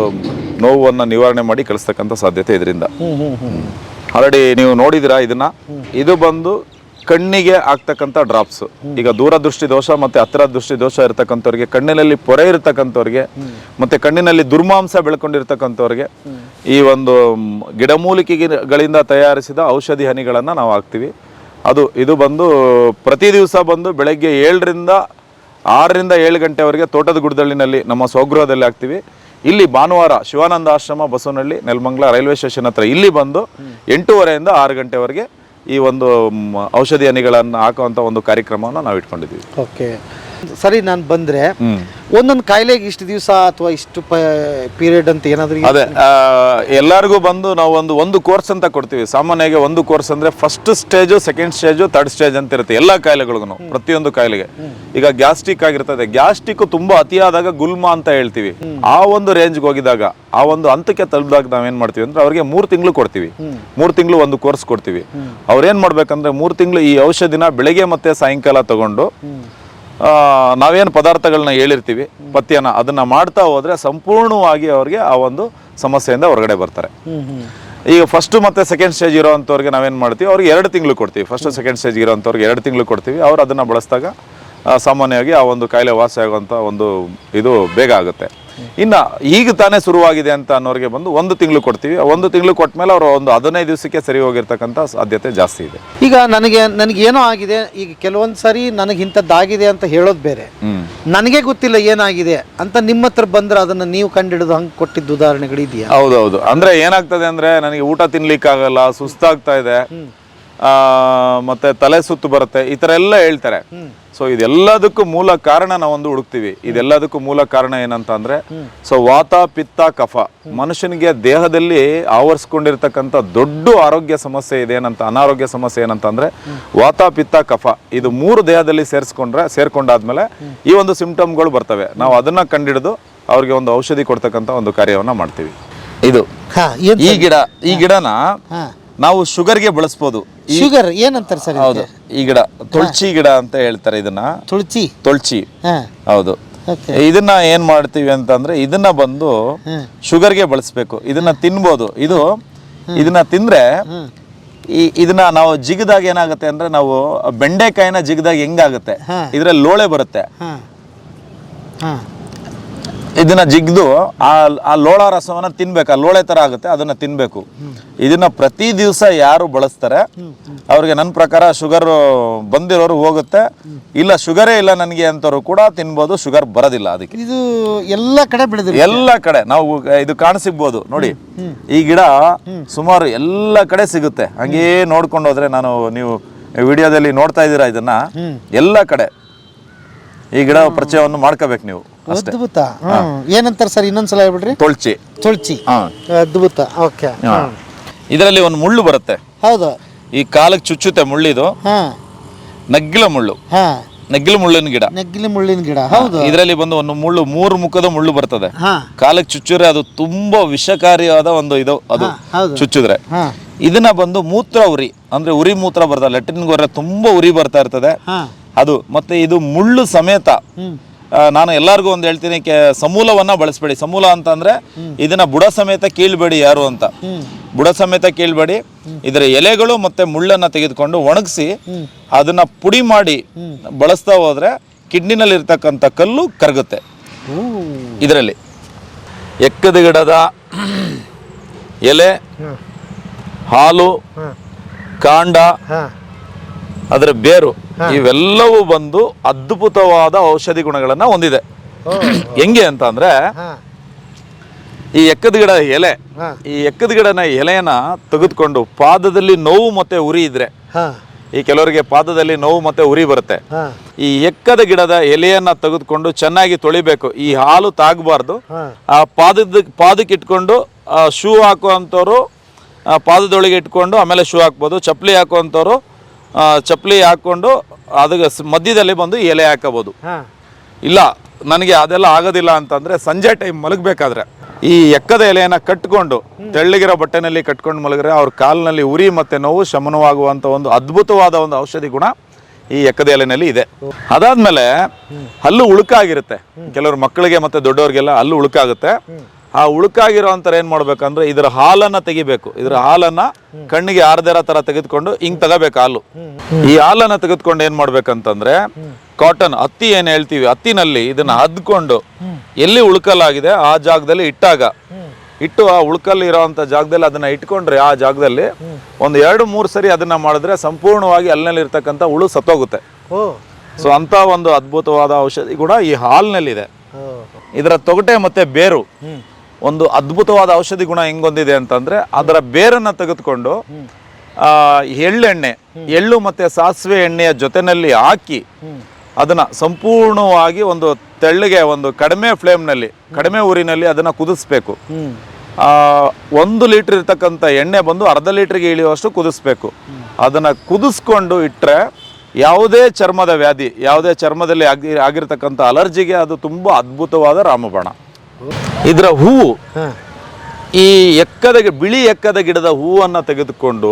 ನೋವನ್ನು ನಿವಾರಣೆ ಮಾಡಿ ಕಳಿಸ್ತಕ್ಕಂಥ ಸಾಧ್ಯತೆ ಇದರಿಂದ. ಆಲ್ರೆಡಿ ನೀವು ನೋಡಿದಿರಾ ಇದನ್ನ? ಇದು ಬಂದು ಕಣ್ಣಿಗೆ ಆಗ್ತಕ್ಕಂಥ ಡ್ರಾಪ್ಸ್ ಈಗ ದೂರದೃಷ್ಟಿ ದೋಷ ಮತ್ತೆ ಹತ್ತಿರ ದೃಷ್ಟಿ ದೋಷ ಇರತಕ್ಕಂಥವ್ರಿಗೆ ಕಣ್ಣಿನಲ್ಲಿ ಪೊರೆ ಇರತಕ್ಕಂಥವ್ರಿಗೆ ಮತ್ತೆ ಕಣ್ಣಿನಲ್ಲಿ ದುರ್ಮಾಂಸ ಬೆಳ್ಕೊಂಡಿರ್ತಕ್ಕಂಥವ್ರಿಗೆ ಈ ಒಂದು ಗಿಡಮೂಲಿಕೆಗಳಿಂದ ತಯಾರಿಸಿದ ಔಷಧಿ ಹನಿಗಳನ್ನು ನಾವು ಹಾಕ್ತೀವಿ. ಅದು ಇದು ಬಂದು ಪ್ರತಿ ದಿವಸ ಬಂದು ಬೆಳಗ್ಗೆ ಏಳರಿಂದ ಆರರಿಂದ ಏಳು ಗಂಟೆವರೆಗೆ ತೋಟದ ಗುಡ್ದಳ್ಳಿನಲ್ಲಿ ನಮ್ಮ ಸ್ವಗೃಹದಲ್ಲಿ ಆಗ್ತೀವಿ ಇಲ್ಲಿ ಭಾನುವಾರ ಶಿವಾನಂದ ಆಶ್ರಮ ಬಸವನಹಳ್ಳಿ, ನೆಲಮಂಗ್ಲ ರೈಲ್ವೆ ಸ್ಟೇಷನ್ ಹತ್ರ ಇಲ್ಲಿ ಬಂದು ಎಂಟೂವರೆಯಿಂದ ಆರು ಗಂಟೆವರೆಗೆ ಈ ಒಂದು ಔಷಧಿ ಹನಿಗಳನ್ನು ಹಾಕುವಂಥ ಒಂದು ಕಾರ್ಯಕ್ರಮವನ್ನು ನಾವು ಇಟ್ಕೊಂಡಿದ್ದೀವಿ ಓಕೆ. ಸರಿ ನಾನು ಬಂದ್ರೆ ಒಂದೊಂದು ಕಾಯಿಲೆಗೆ ಇಷ್ಟು ದಿವಸ ಅಥವಾ ಇಷ್ಟು ಪೀರಿಯಡ್ ಅಂತ ಏನಾದರೂ ಅದೇ ಎಲ್ಲರಿಗೂ ಬಂದು ನಾವು ಒಂದು ಒಂದು ಕೋರ್ಸ್ ಅಂತ ಕೊಡ್ತೀವಿ. ಸಾಮಾನ್ಯವಾಗಿ ಒಂದು ಕೋರ್ಸ್ ಅಂದ್ರೆ first stage second stage third stage ಅಂತ ಇರುತ್ತೆ ಎಲ್ಲ ಕಾಯಿಲೆಗಳಿಗೂ ಪ್ರತಿಯೊಂದು ಕಾಯಿಲೆಗೆ. ಈಗ ಗ್ಯಾಸ್ಟ್ರಿಕ್ ಆಗಿರ್ತದೆ. ಗ್ಯಾಸ್ಟ್ರಿಕ್ ತುಂಬಾ ಅತಿಯಾದಾಗ ಗುಲ್ಮ ಅಂತ ಹೇಳ್ತೀವಿ. ಆ ಒಂದು ರೇಂಜ್ಗೆ ಹೋಗಿದಾಗ ಆ ಒಂದು ಹಂತಕ್ಕೆ ತಲುಪಿದಾಗ ನಾವೇನ್ ಮಾಡ್ತೀವಿ ಅಂದ್ರೆ ಅವ್ರಿಗೆ ಮೂರು ತಿಂಗಳು ಕೊಡ್ತೀವಿ. ಮೂರು ತಿಂಗಳು ಒಂದು ಕೋರ್ಸ್ ಕೊಡ್ತೀವಿ. ಅವ್ರೇನ್ ಮಾಡ್ಬೇಕಂದ್ರೆ ಮೂರು ತಿಂಗಳು ಈ ಔಷಧಿನ ಬೆಳಗ್ಗೆ ಮತ್ತೆ ಸಾಯಂಕಾಲ ತಗೊಂಡು ನಾವೇನು ಪದಾರ್ಥಗಳನ್ನ ಹೇಳಿರ್ತೀವಿ, ಪಥ್ಯನ ಅದನ್ನ ಮಾಡ್ತಾ ಹೋದ್ರೆ ಸಂಪೂರ್ಣವಾಗಿ ಅವ್ರಿಗೆ ಆ ಒಂದು ಸಮಸ್ಯೆಯಿಂದ ಹೊರಗಡೆ ಬರ್ತಾರೆ. ಈಗ ಫಸ್ಟ್ ಮತ್ತೆ ಸೆಕೆಂಡ್ ಸ್ಟೇಜ್ ಇರೋವಂಥವ್ರಿಗೆ ನಾವೇನು ಮಾಡ್ತೀವಿ, ಅವ್ರಿಗೆ ಎರಡು ತಿಂಗಳು ಕೊಡ್ತೀವಿ. ಫಸ್ಟ್ ಸೆಕೆಂಡ್ ಸ್ಟೇಜ್ ಇರೋವಂಥವ್ರಿಗೆ ಎರಡು ತಿಂಗಳು ಕೊಡ್ತೀವಿ. ಅವ್ರು ಅದನ್ನ ಬಳಸಿದಾಗ ಸಾಮಾನ್ಯವಾಗಿ ಆ ಒಂದು ಕಾಯಿಲೆ ವಾಸಿ ಆಗುವಂಥ ಒಂದು ಇದು ಬೇಗ ಆಗುತ್ತೆ. ಇನ್ನು ಈಗ ತಾನೇ ಶುರುವಾಗಿದೆ ಅಂತ ಅನ್ನೋರಿಗೆ ಬಂದು ಒಂದು ತಿಂಗಳು ಕೊಡ್ತೀವಿ. ಒಂದು ತಿಂಗಳು ಕೊಟ್ಟ ಮೇಲೆ ಅವರು ಒಂದು ಹದಿನೈದು ದಿವಸಕ್ಕೆ ಸರಿ ಹೋಗಿರ್ತಕ್ಕಂಥ ಸಾಧ್ಯತೆ ಜಾಸ್ತಿ ಇದೆ. ಈಗ ನನಗೆ ನನಗೆ ಏನೋ ಆಗಿದೆ ಈಗ ಕೆಲವೊಂದು ಸರಿ ನನಗೆ ಇಂಥದ್ದಾಗಿದೆ ಅಂತ ಹೇಳೋದು ಬೇರೆ. ನನಗೆ ಗೊತ್ತಿಲ್ಲ ಏನಾಗಿದೆ ಅಂತ ನಿಮ್ಮ ಹತ್ರ ಬಂದ್ರೆ ಅದನ್ನ ನೀವು ಕಂಡಿಡಿದು ಹಂಗೆ ಕೊಟ್ಟಿದ್ದು ಉದಾಹರಣೆಗಳು ಇದೆಯಾ? ಹೌದೌದು. ಅಂದ್ರೆ ಏನಾಗ್ತದೆ ಅಂದರೆ ನನಗೆ ಊಟ ತಿನ್ಲಿಕ್ಕಾಗಲ್ಲ ಸುಸ್ತಾಗ್ತಾ ಇದೆ. ಮತ್ತೆ ತಲೆ ಸುತ್ತು ಬರುತ್ತೆ ಈ ಥರ ಎಲ್ಲ ಹೇಳ್ತಾರೆ. ಸೊ ಇದೆಲ್ಲದಕ್ಕೂ ಮೂಲ ಕಾರಣ ನಾವೊಂದು ಹುಡುಕ್ತಿವಿ. ಇದೆಲ್ಲದಕ್ಕೂ ಮೂಲ ಕಾರಣ ಏನಂತ ಅಂದ್ರೆ ಸೊ ವಾತ ಪಿತ್ತ ಕಫ. ಮನುಷ್ಯನಿಗೆ ದೇಹದಲ್ಲಿ ಆವರಿಸ್ಕೊಂಡಿರ್ತಕ್ಕಂಥ ದೊಡ್ಡ ಆರೋಗ್ಯ ಸಮಸ್ಯೆ ಇದೆ ಏನಂತ ಅನಾರೋಗ್ಯ ಸಮಸ್ಯೆ ಏನಂತ ಅಂದ್ರೆ ವಾತ ಪಿತ್ತ ಕಫ. ಇದು ಮೂರು ದೇಹದಲ್ಲಿ ಸೇರಿಸ್ಕೊಂಡ್ರೆ ಸೇರ್ಕೊಂಡಾದ್ಮೇಲೆ ಈ ಒಂದು ಸಿಂಪ್ಟಮ್ಗಳು ಬರ್ತವೆ. ನಾವು ಅದನ್ನ ಕಂಡಿಡಿದು ಅವ್ರಿಗೆ ಒಂದು ಔಷಧಿ ಕೊಡ್ತಕ್ಕಂಥ ಒಂದು ಕಾರ್ಯವನ್ನ ಮಾಡ್ತೀವಿ. ಇದು. ಹಾ ಈ ಗಿಡ ಈ ಗಿಡನ ಹಾ. ನಾವು ಶುಗರ್ಗೆ ಬಳಸ್ಬೋದು. ಶುಗರ್ ಏನಂತಾರೆ ಸರ್ ಹೌದು ಈ ಗಿಡ ತುಳಸಿ ಗಿಡ ಅಂತ ಹೇಳ್ತಾರೆ ಇದನ್ನ. ತುಳಸಿ ತುಳಸಿ ಹೌದು. ಇದನ್ನ ಏನ್ ಮಾಡ್ತೀವಿ ಅಂತಂದ್ರೆ ಇದನ್ನ ಬಂದು ಶುಗರ್ಗೆ ಬಳಸ್ಬೇಕು. ಇದನ್ನ ತಿನ್ಬೋದು. ಇದು ಇದನ್ನ ತಿಂದ್ರೆ ಈ ಇದನ್ನ ನಾವು ಜಿಗದಾಗ ಏನಾಗುತ್ತೆ ಅಂದ್ರೆ ನಾವು ಬೆಂಡೆಕಾಯಿನ ಜಿಗದಾಗ ಹೆಂಗಾಗುತ್ತೆ? ಇದ್ರಲ್ಲಿ ಲೋಳೆ ಬರುತ್ತೆ. ಇದನ್ನ ಜಿಗ್ದು ಆ ಆ ಲೋಳ ರಸವನ್ನ ತಿನ್ಬೇಕು ಆ ಲೋಳೆ ತರ ಆಗುತ್ತೆ ಅದನ್ನ ತಿನ್ಬೇಕು. ಇದನ್ನ ಪ್ರತಿ ದಿವಸ ಯಾರು ಬಳಸ್ತಾರೆ? ಅವ್ರಿಗೆ ನನ್ನ ಪ್ರಕಾರ ಶುಗರ್ ಬಂದಿರೋರು ಹೋಗುತ್ತೆ. ಇಲ್ಲ ಶುಗರೇ ಇಲ್ಲ ನನಗೆ ಅಂತವ್ರು ಕೂಡ ತಿನ್ಬೋದು ಶುಗರ್ ಬರೋದಿಲ್ಲ ಅದಕ್ಕೆ. ಇದು ಎಲ್ಲ ಕಡೆ ಬೆಳೆದಿದೆ ಎಲ್ಲ ಕಡೆ ನಾವು ಇದು ಕಾಣಸಿಗ್ಬೋದು ನೋಡಿ. ಈ ಗಿಡ ಸುಮಾರು ಎಲ್ಲ ಕಡೆ ಸಿಗುತ್ತೆ. ಹಂಗೇ ನೋಡ್ಕೊಂಡು ಹೋದ್ರೆ ನಾನು ನೀವು ವಿಡಿಯೋದಲ್ಲಿ ನೋಡ್ತಾ ಇದ್ದೀರಾ ಇದನ್ನ? ಎಲ್ಲ ಕಡೆ. ಈ ಗಿಡ ಪರಿಚಯವನ್ನು ಮಾಡ್ಕೋಬೇಕು ನೀವು. ಅದ್ಭುತ. ಏನಂತಾರೆ ಸರ್ ಇನ್ನೊಂದ್ಸಲ ಹೇಳ್ಬಿಡ್ರಿ? ತೊಳ್ಚಿ. ತುಳಸಿ ಹಾ. ಅದ್ಭುತ. ಓಕೆ. ಇದರಲ್ಲಿ ಒಂದು ಮುಳ್ಳು ಬರುತ್ತೆ. ಹೌದು. ಈ ಕಾಲಕ್ಕೆ ಚುಚ್ಚುತ್ತೆ ಮುಳ್ಳಿದು. ಹಾ. ನಗ್ಗಿಲ ಮುಳ್ಳು. ಹಾ. ನಗ್ಗಿಲ ಮುಳ್ಳಿನ ಗಿಡ. ನಗ್ಗಿಲ ಮುಳ್ಳಿನ ಗಿಡ. ಹೌದು. ಇದರಲ್ಲಿ ಬಂದು ಒಂದು ಮುಳ್ಳು ಮೂರು ಮುಖದ ಮುಳ್ಳು ಬರ್ತದೆ. ಹಾ. ಕಾಲಕ್ಕೆ ಚುಚ್ಚಿದ್ರೆ ಅದು ತುಂಬಾ ವಿಷಕಾರಿಯಾದ ಒಂದು ಇದು ಅದು ಹೌದು. ಚುಚ್ಚಿದ್ರೆ. ಹಾ. ಇದನ್ನ ಬಂದು ಮೂತ್ರ ಉರಿ ಅಂದ್ರೆ ಉರಿ ಮೂತ್ರ ಬರ್ತದೆ. ಲೆಟ್ರಿನ್ ಗೊರ್ರೆ ತುಂಬಾ ಉರಿ ಬರ್ತಾ ಇರ್ತದೆ. ಹಾ. ಅದು ಮತ್ತೆ ಇದು ಮುಳ್ಳು ಸಮೇತ ನಾನು ಎಲ್ಲರಿಗೂ ಒಂದು ಹೇಳ್ತೀನಿ ಕೆ- ಸಮೂಲವನ್ನ ಬಳಸಬೇಡಿ. ಸಮೂಲ ಅಂತ ಅಂದ್ರೆ ಇದನ್ನ ಬುಡ ಸಮೇತ ಕೀಳ್ಬೇಡಿ ಯಾರು ಅಂತ. ಬುಡ ಸಮೇತ ಕೀಳ್ಬೇಡಿ. ಇದರ ಎಲೆಗಳು ಮತ್ತೆ ಮುಳ್ಳನ್ನ ತೆಗೆದುಕೊಂಡು ಒಣಗಿಸಿ ಅದನ್ನ ಪುಡಿ ಮಾಡಿ ಬಳಸ್ತಾ ಹೋದ್ರೆ ಕಿಡ್ನಿನಲ್ಲಿ ಇರ್ತಕ್ಕಂಥ ಕಲ್ಲು ಕರಗುತ್ತೆ. ಇದರಲ್ಲಿ ಎಕ್ಕದ ಗಿಡದ ಎಲೆ ಹಾಲು ಕಾಂಡ ಅದರ ಬೇರು ಇವೆಲ್ಲವೂ ಬಂದು ಅದ್ಭುತವಾದ ಔಷಧಿ ಗುಣಗಳನ್ನ ಹೊಂದಿದೆ. ಹೆಂಗೆ ಅಂತ ಅಂದ್ರೆ ಈ ಎಕ್ಕದ ಗಿಡ ಎಲೆ ಈ ಎಕ್ಕದ ಗಿಡನ ಎಲೆಯನ್ನ ತೆಗೆದುಕೊಂಡು ಪಾದದಲ್ಲಿ ನೋವು ಮತ್ತೆ ಉರಿ ಇದ್ರೆ ಈ ಕೆಲವರಿಗೆ ಪಾದದಲ್ಲಿ ನೋವು ಮತ್ತೆ ಉರಿ ಬರುತ್ತೆ. ಈ ಎಕ್ಕದ ಗಿಡದ ಎಲೆಯನ್ನ ತೆಗೆದುಕೊಂಡು ಚೆನ್ನಾಗಿ ತೊಳಿಬೇಕು ಈ ಹಾಲು ತಾಗಬಾರ್ದು ಆ ಪಾದದ ಪಾದಕ್ಕೆ ಇಟ್ಕೊಂಡು ಶೂ ಹಾಕುವಂಥವ್ರು ಪಾದದೊಳಗೆ ಇಟ್ಕೊಂಡು ಆಮೇಲೆ ಶೂ ಹಾಕ್ಬೋದು ಚಪ್ಪಲಿ ಹಾಕುವಂಥವ್ರು ಚಪ್ಪಲಿ ಹಾಕ್ಕೊಂಡು ಅದಕ್ಕೆ ಮಧ್ಯದಲ್ಲಿ ಬಂದು ಎಲೆ ಹಾಕಬಹುದು ಇಲ್ಲ ನನಗೆ ಅದೆಲ್ಲ ಆಗೋದಿಲ್ಲ ಅಂತಂದ್ರೆ ಸಂಜೆ ಟೈಮ್ ಮಲಗಬೇಕಾದ್ರೆ. ಈ ಎಕ್ಕದ ಎಲೆಯನ್ನ ಕಟ್ಕೊಂಡು ತೆಳ್ಳಗಿರೋ ಬಟ್ಟೆನಲ್ಲಿ ಕಟ್ಕೊಂಡು ಮಲಗಿದ್ರೆ ಅವ್ರ ಕಾಲಿನಲ್ಲಿ ಉರಿ ಮತ್ತೆ ನೋವು ಶಮನವಾಗುವಂತ ಒಂದು ಅದ್ಭುತವಾದ ಒಂದು ಔಷಧಿ ಗುಣ ಈ ಎಕ್ಕದ ಎಲೆನಲ್ಲಿ ಇದೆ. ಅದಾದ್ಮೇಲೆ ಹಲ್ಲು ಉಳುಕಾಗಿರುತ್ತೆ. ಕೆಲವರು ಮಕ್ಕಳಿಗೆ ಮತ್ತೆ ದೊಡ್ಡವ್ರಿಗೆಲ್ಲ ಹಲ್ಲು ಉಳುಕಾಗುತ್ತೆ. ಆ ಉಳುಕಾಗಿರೋ ಅಂತಾರೆ ಏನ್ ಮಾಡ್ಬೇಕಂದ್ರೆ ಇದರ ಹಾಲನ್ನ ತೆಗಿಬೇಕು. ಇದರ ಹಾಲನ್ನ ಕಣ್ಣಿಗೆ ಆರ್ದರ ತರ ತೆಗೆದುಕೊಂಡು ಹಿಂಗ್ ತಗೋಬೇಕು ಹಾಲು. ಈ ಹಾಲನ್ನ ತೆಗೆದುಕೊಂಡು ಏನ್ ಮಾಡ್ಬೇಕಂತಂದ್ರೆ ಕಾಟನ್ ಹತ್ತಿ ಏನ್ ಹೇಳ್ತೀವಿ ಹತ್ತಿನಲ್ಲಿ ಇದನ್ನ ಹದ್ಕೊಂಡು ಎಲ್ಲಿ ಉಳ್ಕಲಾಗಿದೆ ಆ ಜಾಗದಲ್ಲಿ ಇಟ್ಟಾಗ. ಇಟ್ಟು ಆ ಉಳ್ಕಲ್ಲಿ ಇರೋಂತ ಜಾಗದಲ್ಲಿ ಅದನ್ನ ಇಟ್ಕೊಂಡ್ರೆ ಆ ಜಾಗದಲ್ಲಿ ಒಂದು ಎರಡು ಮೂರು ಸರಿ ಅದನ್ನ ಮಾಡಿದ್ರೆ ಸಂಪೂರ್ಣವಾಗಿ ಅಲ್ಲಿನಲ್ಲಿ ಇರ್ತಕ್ಕಂಥ ಹುಳು ಸತ್ತೋಗುತ್ತೆ. ಸೊ ಅಂತ ಒಂದು ಅದ್ಭುತವಾದ ಔಷಧಿ ಕೂಡ ಈ ಹಾಲ್ನಲ್ಲಿದೆ. ಇದರ ತೊಗಟೆ ಮತ್ತೆ ಬೇರು. ಒಂದು ಅದ್ಭುತವಾದ ಔಷಧಿ ಗುಣ ಹೆಂಗೊಂದಿದೆ ಅಂತಂದ್ರೆ ಅದರ ಬೇರನ್ನು ತೆಗೆದುಕೊಂಡು ಎಳ್ಳೆಣ್ಣೆ, ಎಳ್ಳು ಮತ್ತೆ ಸಾಸಿವೆ ಎಣ್ಣೆಯ ಜೊತೆನಲ್ಲಿ ಹಾಕಿ ಅದನ್ನ ಸಂಪೂರ್ಣವಾಗಿ ಒಂದು ತೆಳ್ಳಗೆ ಒಂದು ಕಡಿಮೆ ಫ್ಲೇಮ್ನಲ್ಲಿ, ಕಡಿಮೆ ಊರಿನಲ್ಲಿ ಅದನ್ನ ಕುದಿಸ್ಬೇಕು. ಒಂದು ಲೀಟರ್ ಇರ್ತಕ್ಕಂಥ ಎಣ್ಣೆ ಬಂದು ಅರ್ಧ ಲೀಟ್ರಿಗೆ ಇಳಿಯುವಷ್ಟು ಕುದಿಸ್ಬೇಕು. ಅದನ್ನ ಕುದಿಸ್ಕೊಂಡು ಇಟ್ಟರೆ ಯಾವುದೇ ಚರ್ಮದ ವ್ಯಾಧಿ, ಯಾವುದೇ ಚರ್ಮದಲ್ಲಿ ಆಗಿ, ಆಗಿರ್ತಕ್ಕಂಥ ಅಲರ್ಜಿಗೆ ಅದು ತುಂಬಾ ಅದ್ಭುತವಾದ ರಾಮಬಾಣ. ಇದರ ಹೂವು ಈ ಎಕ್ಕದ ಬಿಳಿ ಎಕ್ಕದ ಗಿಡದ ಹೂವನ್ನ ತೆಗೆದುಕೊಂಡು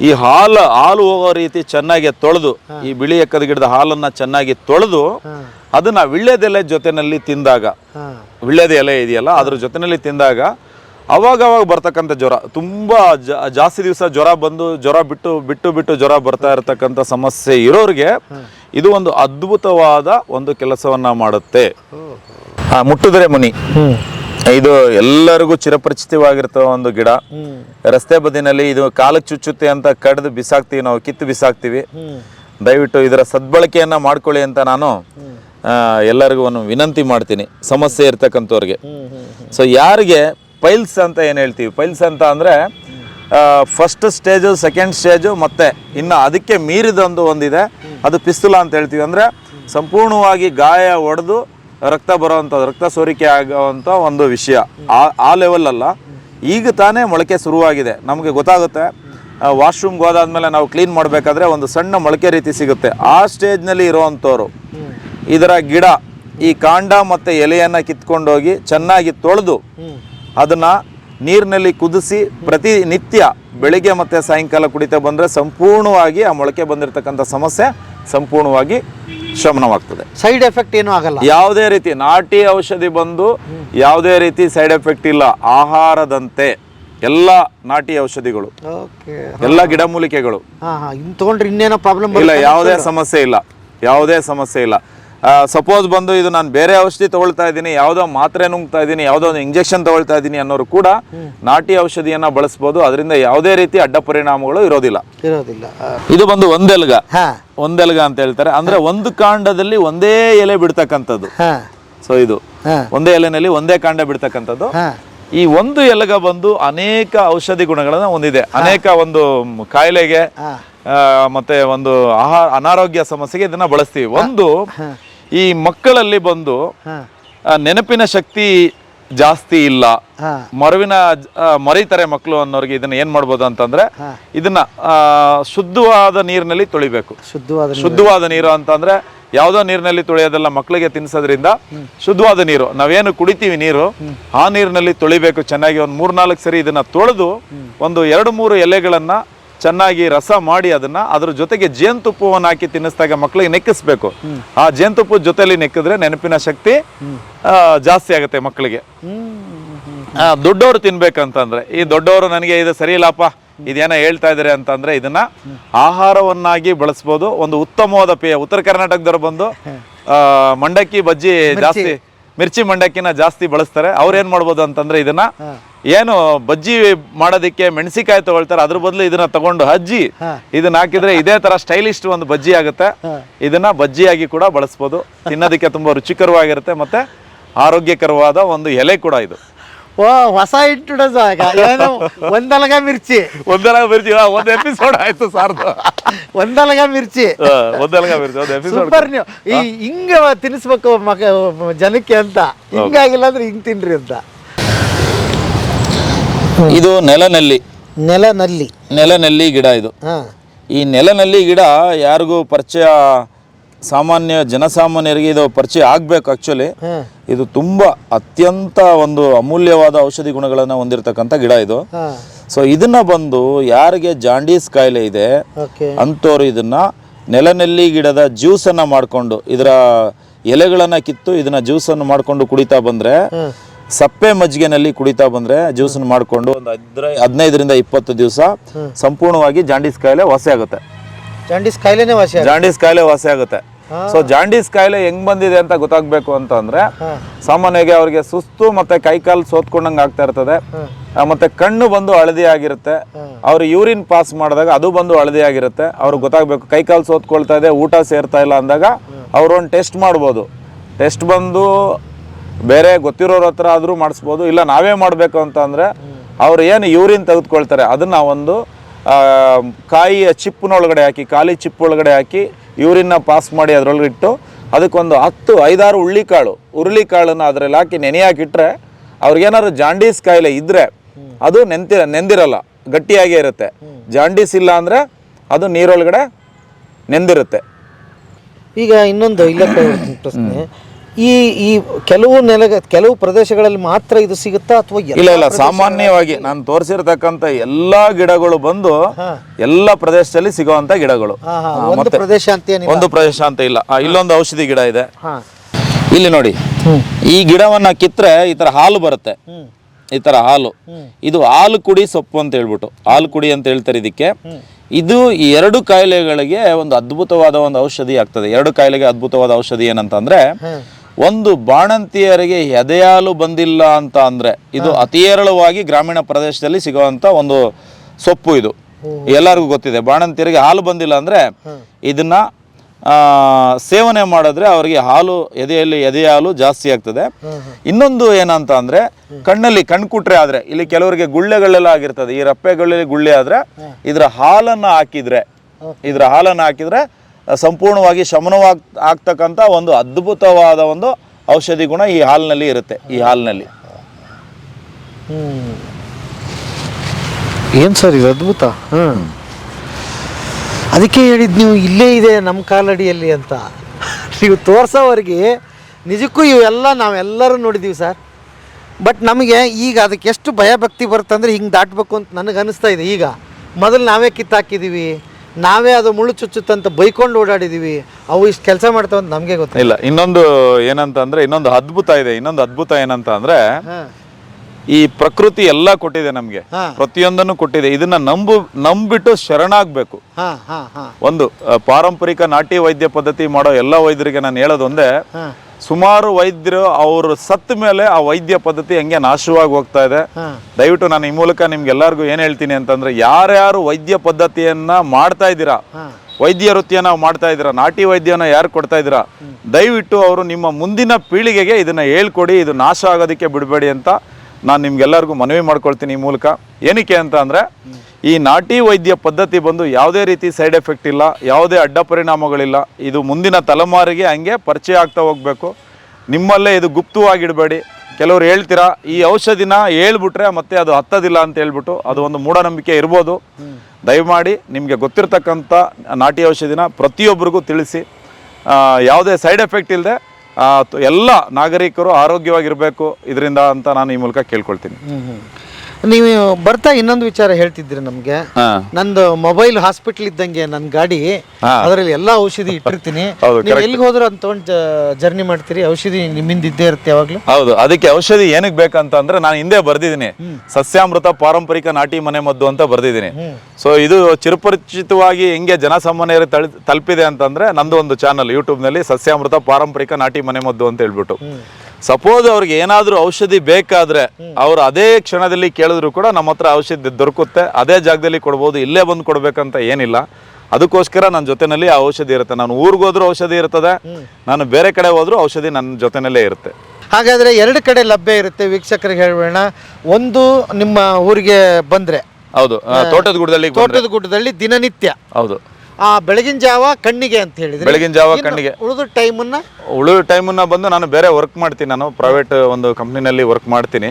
ಈ ಹಾಲು ಹಾಲು ಹೋಗೋ ರೀತಿ ಚೆನ್ನಾಗಿ ತೊಳೆದು ಈ ಬಿಳಿ ಎಕ್ಕದ ಗಿಡದ ಹಾಲನ್ನ ಚೆನ್ನಾಗಿ ತೊಳೆದು ಅದನ್ನ ವಿಳ್ಳೆದೆಲೆ ಜೊತೆನಲ್ಲಿ ತಿಂದಾಗ ವಿಳ್ಳೆದೆಲೆ ವಿಳ್ಳೆದ ಎಲೆ ಇದೆಯಲ್ಲ ಅದ್ರ ಜೊತೆನಲ್ಲಿ ತಿಂದಾಗ ಅವಾಗ ಅವಾಗ ಬರ್ತಕ್ಕಂಥ ಜ್ವರ ತುಂಬಾ ಜಾಸ್ತಿ ದಿವಸ ಜ್ವರ ಬಂದು ಜ್ವರ ಬಿಟ್ಟು ಬಿಟ್ಟು ಬಿಟ್ಟು ಜ್ವರ ಬರ್ತಾ ಇರತಕ್ಕಂಥ ಸಮಸ್ಯೆ ಇರೋರಿಗೆ ಇದು ಒಂದು ಅದ್ಭುತವಾದ ಒಂದು ಕೆಲಸವನ್ನ ಮಾಡುತ್ತೆ. ಹಾ ಮುಟ್ಟುದರೆ ಮುನಿ. ಇದು ಎಲ್ಲರಿಗೂ ಚಿರಪರಿಚಿತವಾಗಿರ್ತವ ಒಂದು ಗಿಡ. ರಸ್ತೆ ಬದಿನಲ್ಲಿ ಇದು ಕಾಲಕ್ಕೆ ಚುಚ್ಚುತ್ತೆ ಅಂತ ಕಡ್ದು ಬಿಸಾಕ್ತಿವಿ ನಾವು ಕಿತ್ತು ಬಿಸಾಕ್ತಿವಿ. ದಯವಿಟ್ಟು ಇದರ ಸದ್ಬಳಕೆಯನ್ನ ಮಾಡ್ಕೊಳ್ಳಿ ಅಂತ ನಾನು ಎಲ್ಲರಿಗೂ ಒಂದು ವಿನಂತಿ ಮಾಡ್ತೀನಿ ಸಮಸ್ಯೆ ಇರ್ತಕ್ಕಂಥವ್ರಿಗೆ. ಸೊ ಯಾರಿಗೆ ಪೈಲ್ಸ್ ಅಂತ ಏನು ಹೇಳ್ತೀವಿ? ಪೈಲ್ಸ್ ಅಂತ ಅಂದರೆ ಫಸ್ಟ್ ಸ್ಟೇಜು ಸೆಕೆಂಡ್ ಸ್ಟೇಜು ಮತ್ತೆ ಇನ್ನು ಅದಕ್ಕೆ ಮೀರಿದೊಂದು ಒಂದಿದೆ. ಅದು ಪಿಸ್ತುಲ ಅಂತ ಹೇಳ್ತೀವಿ ಅಂದರೆ ಸಂಪೂರ್ಣವಾಗಿ ಗಾಯ ಒಡೆದು ರಕ್ತ ಬರೋವಂಥದ್ದು ರಕ್ತ ಸೋರಿಕೆ ಆಗೋವಂಥ ಒಂದು ವಿಷಯ. ಆ ಆ ಅಲ್ಲ. ಈಗ ತಾನೇ ಮೊಳಕೆ ಶುರುವಾಗಿದೆ. ನಮಗೆ ಗೊತ್ತಾಗುತ್ತೆ ವಾಶ್ರೂಮ್ಗೆ ಹೋದಾದ್ಮೇಲೆ ನಾವು ಕ್ಲೀನ್ ಮಾಡಬೇಕಾದ್ರೆ ಒಂದು ಸಣ್ಣ ಮೊಳಕೆ ರೀತಿ ಸಿಗುತ್ತೆ. ಆ ಸ್ಟೇಜ್ನಲ್ಲಿ ಇರೋವಂಥವ್ರು ಇದರ ಗಿಡ, ಈ ಕಾಂಡ ಮತ್ತು ಎಲೆಯನ್ನು ಕಿತ್ಕೊಂಡೋಗಿ ಚೆನ್ನಾಗಿ ತೊಳೆದು ಅದನ್ನ ನೀರಿನಲ್ಲಿ ಕುದಿಸಿ ಪ್ರತಿನಿತ್ಯ ಬೆಳಿಗ್ಗೆ ಮತ್ತು ಸಾಯಂಕಾಲ ಕುಡಿತಾ ಬಂದರೆ ಸಂಪೂರ್ಣವಾಗಿ ಆ ಮೊಳಕೆ ಬಂದಿರತಕ್ಕಂಥ ಸಮಸ್ಯೆ ಸಂಪೂರ್ಣವಾಗಿ ಶಮನವಾಗ್ತದೆ. ಸೈಡ್ ಎಫೆಕ್ಟ್ ಏನೂ ಆಗಲ್ಲ. ಯಾವುದೇ ರೀತಿ ನಾಟಿ ಔಷಧಿ ಬಂದು ಯಾವುದೇ ರೀತಿ ಸೈಡ್ ಎಫೆಕ್ಟ್ ಇಲ್ಲ ಆಹಾರದಂತೆ ಎಲ್ಲ ನಾಟಿ ಔಷಧಿಗಳು ಎಲ್ಲ ಗಿಡಮೂಲಿಕೆಗಳು. ತಗೊಂಡ್ರೆ ಇನ್ನೇನೋ ಪ್ರಾಬ್ಲಮ್ ಇಲ್ಲ ಯಾವುದೇ ಸಮಸ್ಯೆ ಇಲ್ಲ. ಯಾವುದೇ ಸಮಸ್ಯೆ ಇಲ್ಲ. ಸಪೋಸ್ ಬಂದು ಇದು ನಾನು ಬೇರೆ ಔಷಧಿ ತಗೊಳ್ತಾ ಇದ್ದೀನಿ ಯಾವುದೋ ಮಾತ್ರೆ ನುಂಗ್ತಾ ಇದ್ದೀನಿ ಯಾವುದೋ ಒಂದು ಇಂಜೆಕ್ಷನ್ ತಗೊಳ್ತಾ ಇದ್ದೀನಿ ಅನ್ನೋರು ಕೂಡ ನಾಟಿ ಔಷಧಿಯನ್ನ ಬಳಸ್ಬೋದು. ಅದರಿಂದ ಯಾವುದೇ ರೀತಿ ಅಡ್ಡ ಪರಿಣಾಮಗಳು ಇರೋದಿಲ್ಲ. ಇರೋದಿಲ್ಲ. ಇದು ಬಂದು ಒಂದೆಲ್ಗ ಒಂದೆಲ್ಗ ಅಂತ ಹೇಳ್ತಾರೆ. ಅಂದ್ರೆ ಒಂದು ಕಾಂಡದಲ್ಲಿ ಒಂದೇ ಎಲೆ ಬಿಡ್ತಕ್ಕಂಥದ್ದು. ಸೊ ಇದು. ಒಂದೇ ಎಲೆನಲ್ಲಿ ಒಂದೇ ಕಾಂಡ ಬಿಡ್ತಕ್ಕಂಥದ್ದು. ಈ ಒಂದು ಎಲಗ ಬಂದು ಅನೇಕ ಔಷಧಿ ಗುಣಗಳನ್ನ ಹೊಂದಿದೆ. ಅನೇಕ ಒಂದು ಕಾಯಿಲೆಗೆ. ಮತ್ತೆ ಒಂದು ಆಹಾರ ಅನಾರೋಗ್ಯ ಸಮಸ್ಯೆಗೆ ಇದನ್ನ ಬಳಸ್ತೀವಿ. ಒಂದು ಈ ಮಕ್ಕಳಲ್ಲಿ ಬಂದು ನೆನಪಿನ ಶಕ್ತಿ ಜಾಸ್ತಿ ಇಲ್ಲ. ಮರವಿನ ಮರೀತಾರೆ ಮಕ್ಕಳು ಅನ್ನೋರಿಗೆ ಇದನ್ನ ಏನ್ ಮಾಡ್ಬೋದು ಅಂತಂದ್ರೆ. ಇದನ್ನ ಶುದ್ಧವಾದ ನೀರಿನಲ್ಲಿ ತೊಳಿಬೇಕು. ಶುದ್ಧವಾದ ನೀರು. ಶುದ್ಧವಾದ ನೀರು ಅಂತಂದ್ರೆ ಯಾವುದೋ ನೀರಿನಲ್ಲಿ ತೊಳೆಯೋದಲ್ಲ ಮಕ್ಕಳಿಗೆ ತಿನ್ಸೋದ್ರಿಂದ ಶುದ್ಧವಾದ ನೀರು. ನಾವೇನು ಕುಡಿತೀವಿ ನೀರು ಆ ನೀರಿನಲ್ಲಿ ತೊಳಿಬೇಕು. ಚೆನ್ನಾಗಿ ಒಂದು ಮೂರ್ನಾಲ್ಕು ಸರಿ ಇದನ್ನ ತೊಳೆದು ಒಂದು ಎರಡು ಮೂರು ಎಲೆಗಳನ್ನ ಚೆನ್ನಾಗಿ ರಸ ಮಾಡಿ ಅದನ್ನ ಅದ್ರ ಜೊತೆಗೆ ಜೇನುತುಪ್ಪವನ್ನು ಹಾಕಿ ತಿನ್ನಿಸಿದಾಗ ಮಕ್ಕಳಿಗೆ ನೆಕ್ಕಿಸ್ಬೇಕು. ಆ ಜೇನುತುಪ್ಪದ ಜೊತೆಲಿ ನೆಕ್ಕಿದ್ರೆ ನೆನಪಿನ ಶಕ್ತಿ ಜಾಸ್ತಿ ಆಗುತ್ತೆ ಮಕ್ಕಳಿಗೆ ದೊಡ್ಡವರು ತಿನ್ಬೇಕಂತಂದ್ರೆ ಈ ದೊಡ್ಡವರು ನನಗೆ ಇದು ಸರಿ ಇಲ್ಲಪ್ಪ ಇದೇನೋ ಹೇಳ್ತಾ ಇದಾರೆ ಅಂತಂದ್ರೆ ಇದನ್ನ ಆಹಾರವನ್ನಾಗಿ ಬಳಸ್ಬೋದು. ಒಂದು ಉತ್ತಮವಾದ ಪೇಯ ಉತ್ತರ ಕರ್ನಾಟಕದವ್ರು ಬಂದು ಆ, ಮಂಡಕ್ಕಿ ಬಜ್ಜಿ ಜಾಸ್ತಿ ಮಿರ್ಚಿ ಮಂಡಕ್ಕಿನ ಜಾಸ್ತಿ ಬಳಸ್ತಾರೆ. ಅವ್ರು ಏನ್ ಮಾಡ್ಬೋದು ಅಂತಂದ್ರೆ ಇದನ್ನ ಏನು ಬಜ್ಜಿ ಮಾಡೋದಕ್ಕೆ ಮೆಣಸಿಕಾಯಿ ತಗೊಳ್ತಾರೆ ಅದ್ರ ಬದಲು ಇದನ್ನ ತಗೊಂಡು ಹಜ್ಜಿ ಇದನ್ನ ಹಾಕಿದ್ರೆ ಇದೇ ತರ ಸ್ಟೈಲಿಸ್ಟ್ ಒಂದು ಬಜ್ಜಿ ಆಗುತ್ತೆ. ಇದನ್ನ ಬಜ್ಜಿಯಾಗಿ ಕೂಡ ಬಳಸ್ಬೋದು. ತಿನ್ನೋದಕ್ಕೆ ತುಂಬಾ ರುಚಿಕರವಾಗಿರುತ್ತೆ ಮತ್ತೆ ಆರೋಗ್ಯಕರವಾದ ಒಂದು ಎಲೆ ಕೂಡ ಇದು. ಓ ಹೊಸ ಇಂಟ್ರೊಡ್ಯೂಸ್ ಆಗ ಏನು ಒಂದಲಗ ಮಿರ್ಚಿ. ಒಂದಲಗ ಮಿರ್ಚಿ ಒಂದು ಒಂದ್ ಎಪಿಸೋಡ್ ಆಯ್ತು ಸಾರ್ದು. ಒಂದಲಗ ಮಿರ್ಚಿ. ಒಂದಲಗ ಮಿರ್ಚಿ ಒಂದು ಎಪಿಸೋಡ್ ಸೂಪರ್ ನೀವು. ಈ ಹಿಂಗ ತಿನ್ನಿಸ್ಬೇಕು ಮಗ ಜನಕ್ಕೆ ಅಂತ. ಹಿಂಗಾಗಿಲ್ಲ ಅಂದ್ರೆ ಹಿಂಗ್ ತಿನ್ರಿ ಅಂತ. ಇದು ನೆಲನಲ್ಲಿ ನೆಲನಲ್ಲಿ ನೆಲನಲ್ಲಿ ಗಿಡ ಇದು. ಈ ನೆಲನಲ್ಲಿ ಗಿಡ ಯಾರಿಗೂ ಪರಿಚಯ ಸಾಮಾನ್ಯ ಜನಸಾಮಾನ್ಯರಿಗೆ ಇದು ಪರಿಚಯ ಆಗಬೇಕು ಆಕ್ಚುಲಿ ಇದು ತುಂಬ ಅತ್ಯಂತ ಒಂದು ಅಮೂಲ್ಯವಾದ ಔಷಧಿ ಗುಣಗಳನ್ನು ಹೊಂದಿರತಕ್ಕಂಥ ಗಿಡ ಇದು. ಸೊ ಇದನ್ನ ಬಂದು ಯಾರಿಗೆ ಜಾಂಡೀಸ್ ಕಾಯಿಲೆ ಇದೆ ಅಂತವ್ರು ಅಂಥವ್ರು ಇದನ್ನ ನೆಲನೆಲ್ಲಿ ಗಿಡದ ಜ್ಯೂಸನ್ನು ಮಾಡಿಕೊಂಡು ಇದರ ಎಲೆಗಳನ್ನು ಕಿತ್ತು ಇದನ್ನ ಜ್ಯೂಸನ್ನು ಮಾಡಿಕೊಂಡು ಕುಡಿತಾ ಬಂದರೆ ಸಪ್ಪೆ ಮಜ್ಜಿಗೆನಲ್ಲಿ ಕುಡಿತಾ ಬಂದ್ರೆ ಜ್ಯೂಸನ್ನು ಮಾಡಿಕೊಂಡು ಒಂದು ಹದ್ರ ಹದಿನೈದರಿಂದ ಇಪ್ಪತ್ತು ದಿವಸ ಸಂಪೂರ್ಣವಾಗಿ ಜಾಂಡೀಸ್ ಕಾಯಿಲೆ ವಾಸಿ ಆಗುತ್ತೆ. ಜಾಂಡೀಸ್ ಕಾಯಿಲೆನೇ ವಾಸಿ ಜಾಂಡೀಸ್ ಕಾಯಿಲೆ ವಾಸಿ ಆಗುತ್ತೆ. ಸೊ ಜಾಂಡೀಸ್ ಕಾಯಿಲೆ ಹೆಂಗ್ ಬಂದಿದೆ ಅಂತ ಗೊತ್ತಾಗ್ಬೇಕು ಅಂತ ಅಂದ್ರೆ ಸಾಮಾನ್ಯವಾಗಿ ಅವ್ರಿಗೆ ಸುಸ್ತು ಮತ್ತೆ ಕೈಕಾಲು ಸೋತ್ಕೊಂಡಂಗೆ ಆಗ್ತಾ ಇರ್ತದೆ. ಮತ್ತೆ ಕಣ್ಣು ಬಂದು ಹಳದಿ ಆಗಿರುತ್ತೆ. ಅವ್ರು ಯೂರಿನ್ ಪಾಸ್ ಮಾಡಿದಾಗ ಅದು ಬಂದು ಹಳದಿ ಆಗಿರುತ್ತೆ. ಅವ್ರಿಗೆ ಗೊತ್ತಾಗ್ಬೇಕು ಕೈಕಾಲು ಸೋತ್ಕೊಳ್ತಾ ಇದೆ ಊಟ ಸೇರ್ತಾ ಇಲ್ಲ ಅಂದಾಗ ಅವ್ರೊಂದು ಟೆಸ್ಟ್ ಮಾಡ್ಬೋದು. ಟೆಸ್ಟ್ ಬಂದು ಬೇರೆ ಗೊತ್ತಿರೋರ ಹತ್ರ ಆದರೂ ಮಾಡಿಸ್ಬೋದು. ಇಲ್ಲ ನಾವೇ ಮಾಡಬೇಕು ಅಂತಂದರೆ ಅಂದ್ರೆ ಅವ್ರು ಏನು ಯೂರಿನ್ ತೆಗೆದುಕೊಳ್ತಾರೆ ಅದನ್ನ ಒಂದು ಕಾಯಿಯ ಚಿಪ್ಪಿನೊಳಗಡೆ ಹಾಕಿ ಖಾಲಿ ಚಿಪ್ ಒಳಗಡೆ ಹಾಕಿ ಯೂರಿನ್ನ ಪಾಸ್ ಮಾಡಿ ಅದರೊಳಗೆ ಇಟ್ಟು ಅದಕ್ಕೊಂದು ಹತ್ತು ಐದಾರು ಹುರುಳಿಕಾಳು ಹುರುಳಿ ಕಾಳನ್ನು ಅದರಲ್ಲಿ ಹಾಕಿ ನೆನೆ ಹಾಕಿಟ್ರೆ ಅವ್ರಿಗೇನಾದ್ರು ಜಾಂಡೀಸ್ ಕಾಯಿಲೆ ಇದ್ದರೆ ಅದು ನೆಂತಿ ನೆಂದಿರಲ್ಲ ಗಟ್ಟಿಯಾಗೇ ಇರುತ್ತೆ. ಜಾಂಡೀಸ್ ಇಲ್ಲ ಅಂದ್ರೆ ಅದು ನೀರೊಳಗಡೆ ನೆಂದಿರುತ್ತೆ. ಈಗ ಇನ್ನೊಂದು ಇಲ್ಲ ಪ್ರಶ್ನೆ. ಈ ಈ ಕೆಲವು ನೆಲ ಕೆಲವು ಪ್ರದೇಶಗಳಲ್ಲಿ ಮಾತ್ರ ಇದು ಸಿಗುತ್ತಾ ಅಥವಾ ಇಲ್ಲ ಇಲ್ಲ ಸಾಮಾನ್ಯವಾಗಿ ನಾನು ತೋರಿಸಿರ್ತಕ್ಕಂಥ ಎಲ್ಲಾ ಗಿಡಗಳು ಬಂದು ಎಲ್ಲ ಪ್ರದೇಶದಲ್ಲಿ ಸಿಗುವಂತ ಗಿಡಗಳು. ಒಂದು ಪ್ರದೇಶ ಅಂತ ಒಂದು ಪ್ರದೇಶ ಅಂತ ಇಲ್ಲ. ಇಲ್ಲೊಂದು ಔಷಧಿ ಗಿಡ ಇದೆ. ಇಲ್ಲಿ ನೋಡಿ. ಈ ಗಿಡವನ್ನ ಕಿತ್ರೆ ಈ ತರ ಹಾಲು ಬರುತ್ತೆ. ಈ ತರ ಹಾಲು. ಇದು ಹಾಲು ಕುಡಿ ಸೊಪ್ಪು ಅಂತ ಹೇಳ್ಬಿಟ್ಟು. ಹಾಲು ಕುಡಿ ಅಂತ ಹೇಳ್ತಾರೆ ಇದಕ್ಕೆ. ಇದು ಎರಡು ಕಾಯಿಲೆಗಳಿಗೆ ಒಂದು ಅದ್ಭುತವಾದ ಒಂದು ಔಷಧಿ ಆಗ್ತದೆ. ಎರಡು ಕಾಯಿಲೆಗೆ ಅದ್ಭುತವಾದ ಔಷಧಿ ಏನಂತಂದ್ರೆ ಒಂದು ಬಾಣಂತಿಯರಿಗೆ ಎದೆಯಾಲು ಬಂದಿಲ್ಲ ಅಂತ ಅಂದರೆ ಇದು ಅತಿ ಹೇರಳವಾಗಿ ಗ್ರಾಮೀಣ ಪ್ರದೇಶದಲ್ಲಿ ಸಿಗುವಂತ ಒಂದು ಸೊಪ್ಪು ಇದು. ಎಲ್ಲರಿಗೂ ಗೊತ್ತಿದೆ. ಬಾಣಂತಿಯರಿಗೆ ಹಾಲು ಬಂದಿಲ್ಲ ಅಂದ್ರೆ ಇದನ್ನ ಸೇವನೆ ಮಾಡಿದ್ರೆ ಅವರಿಗೆ ಹಾಲು ಎದೆಯಲ್ಲಿ ಎದೆ ಹಾಲು ಜಾಸ್ತಿ ಆಗ್ತದೆ. ಇನ್ನೊಂದು ಏನಂತ ಅಂದರೆ ಕಣ್ಣಲ್ಲಿ ಕಣ್ಕುಟ್ರೆ ಆದ್ರೆ ಇಲ್ಲಿ ಕೆಲವರಿಗೆ ಗುಳ್ಳೆಗಳೆಲ್ಲ ಆಗಿರ್ತದೆ. ಈ ರಪ್ಪೆಗಳಲ್ಲಿ ಗುಳ್ಳೆ ಆದ್ರೆ ಇದರ ಹಾಲನ್ನ ಹಾಕಿದ್ರೆ ಇದರ ಹಾಲನ್ನ ಹಾಕಿದ್ರೆ ಸಂಪೂರ್ಣವಾಗಿ ಶಮನವಾಗ್ ಆಗ್ತಕ್ಕಂಥ ಒಂದು ಅದ್ಭುತವಾದ ಒಂದು ಔಷಧಿ ಗುಣ ಈ ಹಾಲಿನಲ್ಲಿ ಇರುತ್ತೆ ಈ ಹಾಲಿನಲ್ಲಿ. ಏನು ಸರ್ ಇದು ಅದ್ಭುತ? ಹಾಂ ಅದಕ್ಕೆ ಹೇಳಿದ್ ನೀವು ಇಲ್ಲೇ ಇದೆ ನಮ್ಮ ಕಾಲಡಿಯಲ್ಲಿ ಅಂತ. ನೀವು ತೋರ್ಸೋವರೆಗೆ ನಿಜಕ್ಕೂ ಇವೆಲ್ಲ ನಾವೆಲ್ಲರೂ ನೋಡಿದ್ದೀವಿ ಸರ್. ಬಟ್ ನಮಗೆ ಈಗ ಅದಕ್ಕೆ ಎಷ್ಟು ಭಯ ಭಕ್ತಿ ಬರುತ್ತಂದ್ರೆ ಹಿಂಗೆ ದಾಟಬೇಕು ಅಂತ ನನಗೆ ಅನಿಸ್ತಾ ಇದೆ ಈಗ. ಮೊದಲು ನಾವೇ ಕಿತ್ತಾಕಿದ್ದೀವಿ ನಾವೇ ಅದು ಮುಳ್ಳು ಚುಚ್ಚುತ್ತಂತ ಬೈಕೊಂಡು ಓಡಾಡಿದೀವಿ. ಅವು ಇಷ್ಟು ಕೆಲಸ ಮಾಡ್ತಾವಂತ ನಮಗೆ ಗೊತ್ತಿಲ್ಲ. ಇಲ್ಲ ಇನ್ನೊಂದು ಏನಂತ ಅಂದ್ರೆ ಇನ್ನೊಂದು ಅದ್ಭುತ ಇದೆ. ಇನ್ನೊಂದು ಅದ್ಭುತ ಏನಂತ ಅಂದ್ರೆ ಈ ಪ್ರಕೃತಿ ಎಲ್ಲ ಕೊಟ್ಟಿದೆ ನಮ್ಗೆ. ಪ್ರತಿಯೊಂದನ್ನು ಕೊಟ್ಟಿದೆ. ಇದನ್ನ ನಂಬು ನಂಬಿಟ್ಟು ಶರಣಾಗ್ಬೇಕು. ಒಂದು ಪಾರಂಪರಿಕ ನಾಟಿ ವೈದ್ಯ ಪದ್ಧತಿ ಮಾಡೋ ಎಲ್ಲ ವೈದ್ಯರಿಗೆ ನಾನು ಹೇಳೋದೊಂದೇ ಸುಮಾರು ವೈದ್ಯರು ಅವರು ಸತ್ತ ಮೇಲೆ ಆ ವೈದ್ಯ ಪದ್ಧತಿ ಹೆಂಗೆ ನಾಶವಾಗಿ ಹೋಗ್ತಾ ಇದೆ. ದಯವಿಟ್ಟು ನಾನು ಈ ಮೂಲಕ ನಿಮ್ಗೆಲ್ಲರಿಗೂ ಏನು ಹೇಳ್ತೀನಿ ಅಂತಂದ್ರೆ ಯಾರ್ಯಾರು ವೈದ್ಯ ಪದ್ಧತಿಯನ್ನ ಮಾಡ್ತಾ ಇದ್ದೀರಾ ವೈದ್ಯ ವೃತ್ತಿಯನ್ನ ಮಾಡ್ತಾ ಇದ್ದೀರಾ ನಾಟಿ ವೈದ್ಯನ ಯಾರು ಕೊಡ್ತಾ ಇದ್ದೀರಾ ದಯವಿಟ್ಟು ಅವರು ನಿಮ್ಮ ಮುಂದಿನ ಪೀಳಿಗೆಗೆ ಇದನ್ನ ಹೇಳ್ಕೊಡಿ ಇದು ನಾಶ ಆಗೋದಕ್ಕೆ ಬಿಡಬೇಡಿ ಅಂತ ನಾನು ನಿಮ್ಗೆಲ್ಲರಿಗೂ ಮನವಿ ಮಾಡ್ಕೊಳ್ತೀನಿ ಈ ಮೂಲಕ. ಏನಕ್ಕೆ ಅಂತ ಅಂದರೆ, ಈ ನಾಟಿ ವೈದ್ಯ ಪದ್ಧತಿ ಬಂದು ಯಾವುದೇ ರೀತಿ ಸೈಡ್ ಎಫೆಕ್ಟ್ ಇಲ್ಲ, ಯಾವುದೇ ಅಡ್ಡ ಪರಿಣಾಮಗಳಿಲ್ಲ. ಇದು ಮುಂದಿನ ತಲೆಮಾರಿಗೆ ಹಂಗೆ ಪರಿಚಯ ಆಗ್ತಾ ಹೋಗ್ಬೇಕು. ನಿಮ್ಮಲ್ಲೇ ಇದು ಗುಪ್ತವಾಗಿಡಬೇಡಿ. ಕೆಲವರು ಹೇಳ್ತೀರಾ, ಈ ಔಷಧಿನ ಹೇಳ್ಬಿಟ್ರೆ ಮತ್ತೆ ಅದು ಹತ್ತದಿಲ್ಲ ಅಂತ ಹೇಳ್ಬಿಟ್ಟು ಅದು ಒಂದು ಮೂಢನಂಬಿಕೆ ಇರ್ಬೋದು. ದಯಮಾಡಿ ನಿಮಗೆ ಗೊತ್ತಿರತಕ್ಕಂಥ ನಾಟಿ ಔಷಧಿನ ಪ್ರತಿಯೊಬ್ಬರಿಗೂ ತಿಳಿಸಿ. ಯಾವುದೇ ಸೈಡ್ ಎಫೆಕ್ಟ್ ಇಲ್ಲದೆ ಎಲ್ಲ ನಾಗರಿಕರು ಆರೋಗ್ಯವಾಗಿರಬೇಕು ಇದರಿಂದ ಅಂತ ನಾನು ಈ ಮೂಲಕ ಕೇಳ್ಕೊಳ್ತೀನಿ. ನೀವು ಬರ್ತಾ ಇನ್ನೊಂದು ವಿಚಾರ ಹೇಳ್ತಿದ್ರಿ ನಮ್ಗೆ. ನಂದು ಮೊಬೈಲ್ ಹಾಸ್ಪಿಟಲ್ ಇದ್ದಂಗೆ ನನ್ನ ಗಾಡಿ. ಅದರಲ್ಲಿ ಎಲ್ಲಾ ಔಷಧಿ ಇಟ್ಟಿರ್ತೀನಿ. ನೀವು ಎಲ್ಲಿಗೆ ಹೋದ್ರೂ ಅಂತ ತೊಗೊಂಡು ಜರ್ನಿ ಮಾಡ್ತೀರಿ. ಔಷಧಿ ನಿಮ್ಮಿಂದ ಇದ್ದೇ ಇರುತ್ತೆ ಯಾವಾಗಲೂ. ಹೌದು ಅದಕ್ಕೆ ಔಷಧಿ ಏನಕ್ಕೆ ಬೇಕಂತ ಅಂದ್ರೆ ನಾನು ಹಿಂದೆ ಬರ್ದಿದ್ದೀನಿ. ಸಸ್ಯಾಮೃತ ಪಾರಂಪರಿಕ ನಾಟಿ ಮನೆ ಮದ್ದು ಅಂತ ಬರ್ದಿದ್ದೀನಿ. ಸೊ ಇದು ಚಿರಪರಿಚಿತವಾಗಿ ಹೆಂಗೆ ಜನಸಾಮಾನ್ಯರು ತಲುಪಿದೆ ಅಂತಂದ್ರೆ ನಂದು ಒಂದು ಚಾನಲ್ ಯೂಟ್ಯೂಬ್ನಲ್ಲಿ ಸಸ್ಯಾಮೃತ ಪಾರಂಪರಿಕ ನಾಟಿ ಮನೆ ಮದ್ದು ಅಂತ ಹೇಳ್ಬಿಟ್ಟು. ಸಪೋಸ್ ಅವ್ರಿಗೆ ಏನಾದರೂ ಔಷಧಿ ಬೇಕಾದ್ರೆ ಅವ್ರು ಅದೇ ಕ್ಷಣದಲ್ಲಿ ಕೇಳಿದ್ರು ಕೂಡ ನಮ್ಮ ಹತ್ರ ಔಷಧಿ ದೊರಕುತ್ತೆ ಅದೇ ಜಾಗದಲ್ಲಿ ಕೊಡ್ಬೋದು ಇಲ್ಲೇ ಬಂದು ಕೊಡ್ಬೇಕಂತ ಏನಿಲ್ಲ. ಅದಕ್ಕೋಸ್ಕರ ನನ್ನ ಜೊತೆನಲ್ಲಿ ಆ ಔಷಧಿ ಇರುತ್ತೆ. ನಾನು ಊರಿಗೆ ಹೋದ್ರೂ ಔಷಧಿ ಇರ್ತದೆ ನಾನು ಬೇರೆ ಕಡೆ ಹೋದ್ರೂ ಔಷಧಿ ನನ್ನ ಜೊತೆನಲ್ಲೇ ಇರುತ್ತೆ. ಹಾಗಾದರೆ ಎರಡು ಕಡೆ ಲಭ್ಯ ಇರುತ್ತೆ ವೀಕ್ಷಕರಿಗೆ ಹೇಳೋಣ. ಒಂದು ನಿಮ್ಮ ಊರಿಗೆ ಬಂದರೆ. ಹೌದು ತೋಟದ ಗುಡ್ಡದಲ್ಲಿ ತೋಟದ ಗುಡ್ಡದಲ್ಲಿ ದಿನನಿತ್ಯ. ಹೌದು. ಆ ಬೆಳಗಿನ ಜಾವ ಕಣ್ಣಿಗೆ ಅಂತ ಹೇಳಿದ್ರೆ ಬೆಳಗಿನ ಜಾವ ಕಣ್ಣಿಗೆ. ಉಳಿದ ಟೈಮನ್ನ ಉಳಿದ ಟೈಮನ್ನ ಬಂದು ನಾನು ಬೇರೆ ವರ್ಕ್ ಮಾಡ್ತೀನಿ. ನಾನು ಪ್ರೈವೇಟ್ ಒಂದು ಕಂಪ್ನಿನಲ್ಲಿ ವರ್ಕ್ ಮಾಡ್ತೀನಿ.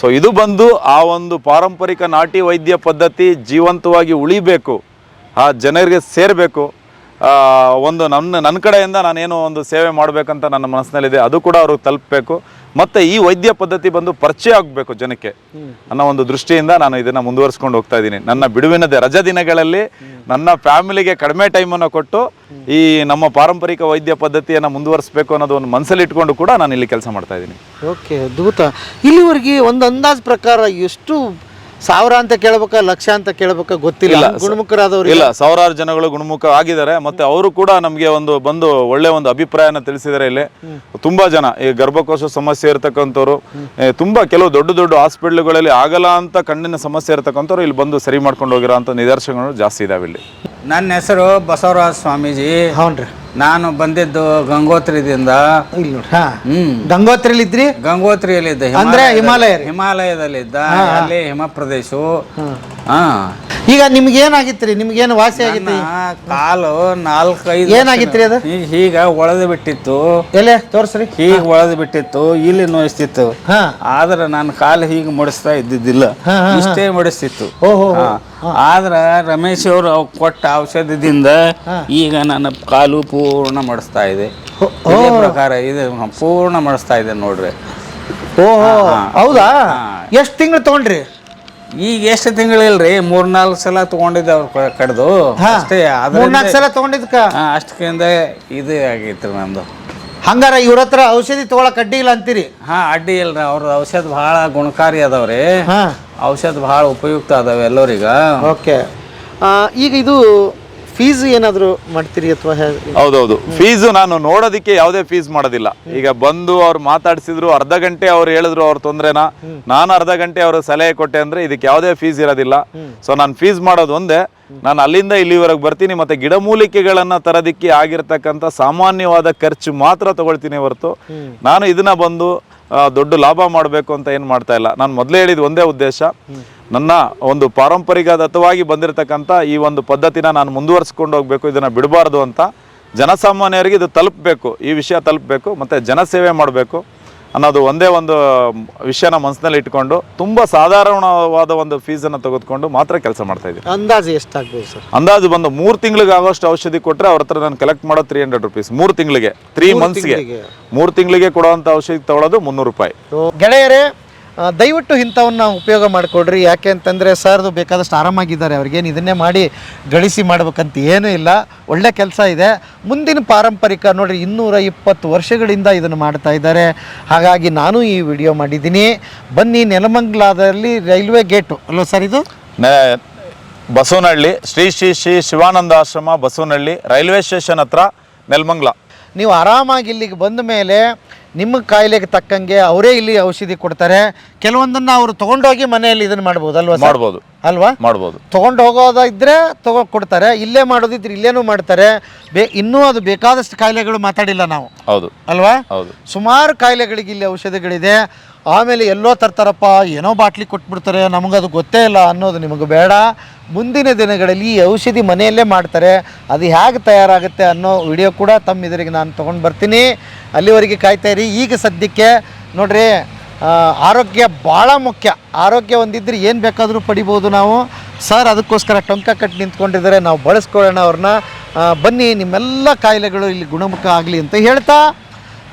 ಸೊ ಇದು ಬಂದು ಆ ಒಂದು ಪಾರಂಪರಿಕ ನಾಟಿ ವೈದ್ಯ ಪದ್ಧತಿ ಜೀವಂತವಾಗಿ ಉಳಿಬೇಕು. ಆ ಜನರಿಗೆ ಸೇರಬೇಕು. ಒಂದು ನನ್ನ ನನ್ನ ಕಡೆಯಿಂದ ನಾನೇನು ಒಂದು ಸೇವೆ ಮಾಡಬೇಕಂತ ನನ್ನ ಮನಸ್ಸಿನಲ್ಲಿದೆ. ಅದು ಕೂಡ ಅವ್ರಿಗೆ ತಲುಪಬೇಕು. ಮತ್ತು ಈ ವೈದ್ಯ ಪದ್ಧತಿ ಬಂದು ಪರಿಚಯ ಆಗಬೇಕು ಜನಕ್ಕೆ ಅನ್ನೋ ಒಂದು ದೃಷ್ಟಿಯಿಂದ ನಾನು ಇದನ್ನು ಮುಂದುವರಿಸ್ಕೊಂಡು ಹೋಗ್ತಾ ಇದ್ದೀನಿ. ನನ್ನ ಬಿಡುವಿನ ರಜಾ ದಿನಗಳಲ್ಲಿ ನನ್ನ ಫ್ಯಾಮಿಲಿಗೆ ಕಡಿಮೆ ಟೈಮನ್ನು ಕೊಟ್ಟು ಈ ನಮ್ಮ ಪಾರಂಪರಿಕ ವೈದ್ಯ ಪದ್ಧತಿಯನ್ನು ಮುಂದುವರಿಸಬೇಕು ಅನ್ನೋದು ಒಂದು ಮನಸ್ಸಲ್ಲಿ ಇಟ್ಕೊಂಡು ಕೂಡ ನಾನು ಇಲ್ಲಿ ಕೆಲಸ ಮಾಡ್ತಾ ಇದ್ದೀನಿ. ಓಕೆ ಅದ್ಭುತ. ಇಲ್ಲಿವರೆಗೆ ಒಂದು ಅಂದಾಜ್ ಪ್ರಕಾರ ಎಷ್ಟು ಸಾವಿರ ಅಂತ ಕೇಳ್ಬೇಕ ಲಕ್ಷ ಅಂತ ಕೇಳ್ಬೇಕ ಗೊತ್ತಿಲ್ಲ. ಗುಣಮುಖರಾದವ್ರು ಇಲ್ಲ ಸಾವಿರಾರು ಜನಗಳು ಗುಣಮುಖ ಆಗಿದ್ದಾರೆ ಮತ್ತೆ ಅವರು ಕೂಡ ನಮಗೆ ಒಂದು ಬಂದು ಒಳ್ಳೆ ಒಂದು ಅಭಿಪ್ರಾಯನ ತಿಳಿಸಿದ್ದಾರೆ ಇಲ್ಲಿ. ತುಂಬಾ ಜನ ಈ ಗರ್ಭಕೋಶ ಸಮಸ್ಯೆ ಇರತಕ್ಕಂಥವ್ರು ತುಂಬಾ ಕೆಲವು ದೊಡ್ಡ ದೊಡ್ಡ ಹಾಸ್ಪಿಟ್ಲ್ಗಳಲ್ಲಿ ಆಗಲ್ಲ ಅಂತ ಕಣ್ಣಿನ ಸಮಸ್ಯೆ ಇರತಕ್ಕಂಥವ್ರು ಇಲ್ಲಿ ಬಂದು ಸರಿ ಮಾಡ್ಕೊಂಡು ಹೋಗಿರೋ ಅಂತ ನಿದರ್ಶನಗಳು ಜಾಸ್ತಿ ಇದಾವೆ ಇಲ್ಲಿ. ನನ್ನ ಹೆಸರು ಬಸವರಾಜ ಸ್ವಾಮೀಜಿ. ಹೌನ್ರಿ. ನಾನು ಬಂದಿದ್ದು ಗಂಗೋತ್ರಿದಿಂದ. ಇಲ್ಲಿ ನೋಡಿ ಹಾ. ಹ್ಮ್. ಗಂಗೋತ್ರಿಲಿ ಇದ್ರಿ ಗಂಗೋತ್ರಿಯಲ್ಲಿದ್ದ ಅಂದ್ರೆ ಹಿಮಾಲಯ ರೀ. ಹಿಮಾಲಯದಲ್ಲಿದ್ದ ಅಲ್ಲಿ ಹಿಮ ಪ್ರದೇಶ ಹಾ. ಈಗ ನಿಮ್ಗೆ ಏನಾಗಿತ್ರಿ ನಿಮ್ಗೇನು ವಾಸಿ ಆಗಿತ್ತು ನನ್ನ ಕಾಲು ನಾಲ್ಕೈದು ಏನಾಗಿತ್ರಿ ಅದು? ಈಗ ಹೀಗ ಒಳದು ಬಿಟ್ಟಿತ್ತು. ಎಲೆ ತೋರ್ಸ್ರಿ. ಹೀಗ್ ಒಳದು ಬಿಟ್ಟಿತ್ತು. ಇಲ್ಲಿ ನೋಯಿಸ್ತಿತ್ತು. ಹಾ. ಆದ್ರೆ ನನ್ನ ಕಾಲು ಹೀಗೆ ಮುಡಿಸ್ತಾ ಇದ್ದಿದ್ದಿಲ್ಲ. ಇಷ್ಟೇ ಮುಡಿಸ್ತಿತ್ತು. ಓಹೋ ಹಾ. ಆದ್ರ ರಮೇಶ್ ಅವರು ಕೊಟ್ಟ ಔಷಧದಿಂದ ಈಗ ನನ್ನ ಕಾಲು ಪೂರ್ಣ ಮಾಡಿಸ್ತಾ ಇದೆ. ಇದೇ ಪ್ರಕಾರ ಇದೆ ಪೂರ್ಣ ಮಾಡಿಸ್ತಾ ಇದೆ ನೋಡ್ರಿ. ಓಹೋ ಹೌದಾ? ಎಷ್ಟು ತಿಂಗಳು ತಗೊಂಡ್ರಿ? ಈಗ ಎಷ್ಟು ತಿಂಗಳಿಲ್ರಿ ಮೂರ್ನಾಲ್ಕು ಸಲ ತಗೊಂಡಿದ್ದೆ ಅವ್ರ ಕಡ್ದು. ಅಷ್ಟೇ ಮೂರ್ನಾಲ್ಕು ಸಲ ತಗೊಂಡಿದ್ಕ? ಅಷ್ಟಕ್ಕಿಂದ ಇದು ಆಗೈತ್ರಿ ನಂದು. ಹಂಗಾರ ಇವ್ರ ಹತ್ರ ಔಷಧಿ ತಗೊಳಕ್ ಅಡ್ಡಿ ಇಲ್ಲ ಅಂತೀರಿ? ಹಾ ಅಡ್ಡಿ ಇಲ್ರಿ. ಅವ್ರ ಔಷಧ ಬಹಳ ಗುಣಕಾರಿ ಅದಾವ್ರಿ. ಹಾ. ಔಷಧ ಬಹಳ ಉಪಯುಕ್ತ ಅದಾವೆ ಎಲ್ಲರಿಗ. ಓಕೆ. ಈಗ ಇದು ಫೀಸ್ ಏನಾದರೂ ಮಾಡ್ತೀರಿ ಅಥವಾ ಹೌದೌದು. ಫೀಸು ನಾನು ನೋಡೋದಕ್ಕೆ ಯಾವುದೇ ಫೀಸ್ ಮಾಡೋದಿಲ್ಲ. ಈಗ ಬಂದು ಅವ್ರು ಮಾತಾಡಿಸಿದ್ರು, ಅರ್ಧ ಗಂಟೆ ಅವ್ರು ಹೇಳಿದ್ರು ಅವ್ರ ತೊಂದ್ರೆನಾ, ನಾನು ಅರ್ಧ ಗಂಟೆ ಅವ್ರ ಸಲಹೆ ಕೊಟ್ಟೆ ಅಂದ್ರೆ ಇದಕ್ಕೆ ಯಾವುದೇ ಫೀಸ್ ಇರೋದಿಲ್ಲ. ಸೊ ನಾನು ಫೀಸ್ ಮಾಡೋದು ಒಂದೇ. ನಾನು ಅಲ್ಲಿಂದ ಇಲ್ಲಿವರೆಗೆ ಬರ್ತೀನಿ, ಮತ್ತೆ ಗಿಡಮೂಲಿಕೆಗಳನ್ನ ತರೋದಿಕ್ಕೆ ಆಗಿರ್ತಕ್ಕಂಥ ಸಾಮಾನ್ಯವಾದ ಖರ್ಚು ಮಾತ್ರ ತಗೊಳ್ತೀನಿ ಹೊರತು. ನಾನು ಇದನ್ನ ಬಂದು ದೊಡ್ಡ ಲಾಭ ಮಾಡಬೇಕು ಅಂತ ಏನು ಮಾಡ್ತಾ ಇಲ್ಲ. ನಾನು ಮೊದಲೇ ಹೇಳಿದ ಒಂದೇ ಉದ್ದೇಶ. ನನ್ನ ಒಂದು ಪಾರಂಪರಿಕದತ್ತವಾಗಿ ಬಂದಿರತಕ್ಕಂಥ ಈ ಒಂದು ಪದ್ಧತಿನ ನಾನು ಮುಂದುವರಿಸ್ಕೊಂಡು ಹೋಗಬೇಕು, ಇದನ್ನು ಬಿಡಬಾರ್ದು ಅಂತ ಜನಸಾಮಾನ್ಯರಿಗೆ ಇದು ತಲುಪಬೇಕು. ಈ ವಿಷಯ ತಲುಪಬೇಕು, ಮತ್ತು ಜನಸೇವೆ ಮಾಡಬೇಕು. ಅನ್ನೋದು ಒಂದೇ ಒಂದು ವಿಷಯನ ಮನಸ್ಸಿನಲ್ಲಿ ಇಟ್ಕೊಂಡು ತುಂಬ ಸಾಧಾರಣವಾದ ಒಂದು ಫೀಸನ್ನು ತೆಗೆದುಕೊಂಡು ಮಾತ್ರ ಕೆಲಸ ಮಾಡ್ತಾ ಇದ್ದೀನಿ. ಅಂದಾಜು ಎಷ್ಟಾಗ್ಬೋದು ಸರ್? ಅಂದಾಜು ಬಂದು ಮೂರು ತಿಂಗಳಿಗೆ ಆಗೋಷ್ಟು ಔಷಧಿ ಕೊಟ್ಟರೆ ಅವ್ರ ಹತ್ರ ನಾನು ಕಲೆಕ್ಟ್ ಮಾಡೋ ತ್ರೀ ಹಂಡ್ರೆಡ್ ರುಪೀಸ್ ಮೂರು ತಿಂಗಳಿಗೆ ತ್ರೀ ಮಂತ್ಸ್ಗೆ. ಮೂರು ತಿಂಗಳಿಗೆ ಕೊಡುವಂಥ ಔಷಧಿ ತಗೊಳ್ಳೋದು ಮುನ್ನೂರು ರೂಪಾಯಿ. ಗೆಳೆಯರೇ ದಯವಿಟ್ಟು ಇಂಥವನ್ನ ಉಪಯೋಗ ಮಾಡಿಕೊಡ್ರಿ ಯಾಕೆ ಅಂತಂದರೆ ಸರ್ದು ಬೇಕಾದಷ್ಟು ಆರಾಮಾಗಿದ್ದಾರೆ. ಅವ್ರಿಗೇನು ಇದನ್ನೇ ಮಾಡಿ ಗಳಿಸಿ ಮಾಡ್ಬೇಕಂತ ಏನೂ ಇಲ್ಲ. ಒಳ್ಳೆ ಕೆಲಸ ಇದೆ. ಮುಂದಿನ ಪಾರಂಪರಿಕ ನೋಡಿರಿ, ಇನ್ನೂರ ಇಪ್ಪತ್ತು ವರ್ಷಗಳಿಂದ ಇದನ್ನು ಮಾಡ್ತಾ ಇದ್ದಾರೆ. ಹಾಗಾಗಿ ನಾನು ಈ ವಿಡಿಯೋ ಮಾಡಿದ್ದೀನಿ. ಬನ್ನಿ ನೆಲಮಂಗ್ಲಾದಲ್ಲಿ ರೈಲ್ವೆ ಗೇಟು. ಅಲ್ವ ಸರ್ ಇದು? ಬಸವನಹಳ್ಳಿ, ಶ್ರೀ ಶ್ರೀ ಶ್ರೀ ಶಿವಾನಂದ ಆಶ್ರಮ, ಬಸವನಹಳ್ಳಿ, ರೈಲ್ವೆ ಸ್ಟೇಷನ್ ಹತ್ರ ನೆಲಮಂಗ್ಲ. ನೀವು ಆರಾಮಾಗಿ ಇಲ್ಲಿಗೆ ಬಂದ ಮೇಲೆ ನಿಮ್ಮ ಕಾಯಿಲೆಗೆ ತಕ್ಕಂಗೆ ಅವರೇ ಇಲ್ಲಿ ಔಷಧಿ ಕೊಡ್ತಾರೆ. ಕೆಲವೊಂದನ್ನು ಅವರು ತೊಗೊಂಡೋಗಿ ಮನೆಯಲ್ಲಿ ಇದನ್ನು ಮಾಡ್ಬೋದು ಅಲ್ವಾ ಸರ್? ಮಾಡ್ಬೋದು. ಅಲ್ವಾ? ಮಾಡ್ಬೋದು. ತಗೊಂಡು ಹೋಗೋದಿದ್ರೆ ತಗೋ ಕೊಡ್ತಾರೆ ಇಲ್ಲೇ ಮಾಡೋದಿದ್ರೆ ಇಲ್ಲೇನೂ ಮಾಡ್ತಾರೆ. ಬೇ ಇನ್ನೂ ಅದು ಬೇಕಾದಷ್ಟು ಕಾಯಿಲೆಗಳು ಮಾತಾಡಿಲ್ಲ ನಾವು. ಹೌದು. ಅಲ್ವಾ? ಹೌದು. ಸುಮಾರು ಕಾಯಿಲೆಗಳಿಗೆ ಇಲ್ಲಿ ಔಷಧಿಗಳಿದೆ. ಆಮೇಲೆ ಎಲ್ಲೋ ತರ್ತಾರಪ್ಪ, ಏನೋ ಬಾಟ್ಲಿ ಕೊಟ್ಬಿಡ್ತಾರೆ, ನಮಗದು ಗೊತ್ತೇ ಇಲ್ಲ ಅನ್ನೋದು ನಿಮಗೆ ಬೇಡ. ಮುಂದಿನ ದಿನಗಳಲ್ಲಿ ಈ ಔಷಧಿ ಮನೆಯಲ್ಲೇ ಮಾಡ್ತಾರೆ. ಅದು ಹೇಗೆ ತಯಾರಾಗುತ್ತೆ ಅನ್ನೋ ವಿಡಿಯೋ ಕೂಡ ತಮ್ಮ ಇದರಿಗೆ ನಾನು ತೊಗೊಂಡು ಬರ್ತೀನಿ. ಅಲ್ಲಿವರೆಗೆ ಕಾಯ್ತಾ ಇರಿ. ಈಗ ಸದ್ಯಕ್ಕೆ ನೋಡ್ರಿ ಆರೋಗ್ಯ ಭಾಳ ಮುಖ್ಯ. ಆರೋಗ್ಯ ಒಂದಿದ್ರೆ ಏನು ಬೇಕಾದರೂ ಪಡಿಬೋದು ನಾವು. ಸರ್, ಅದಕ್ಕೋಸ್ಕರ ಟೊಂಕ ಕಟ್ಟಿ ನಿಂತ್ಕೊಂಡಿದ್ದಾರೆ. ನಾವು ಬಳಸ್ಕೊಳ್ಳೋಣ ಅವ್ರನ್ನ. ಬನ್ನಿ, ನಿಮ್ಮೆಲ್ಲ ಕಾಯಿಲೆಗಳು ಇಲ್ಲಿ ಗುಣಮುಖ ಆಗಲಿ ಅಂತ ಹೇಳ್ತಾ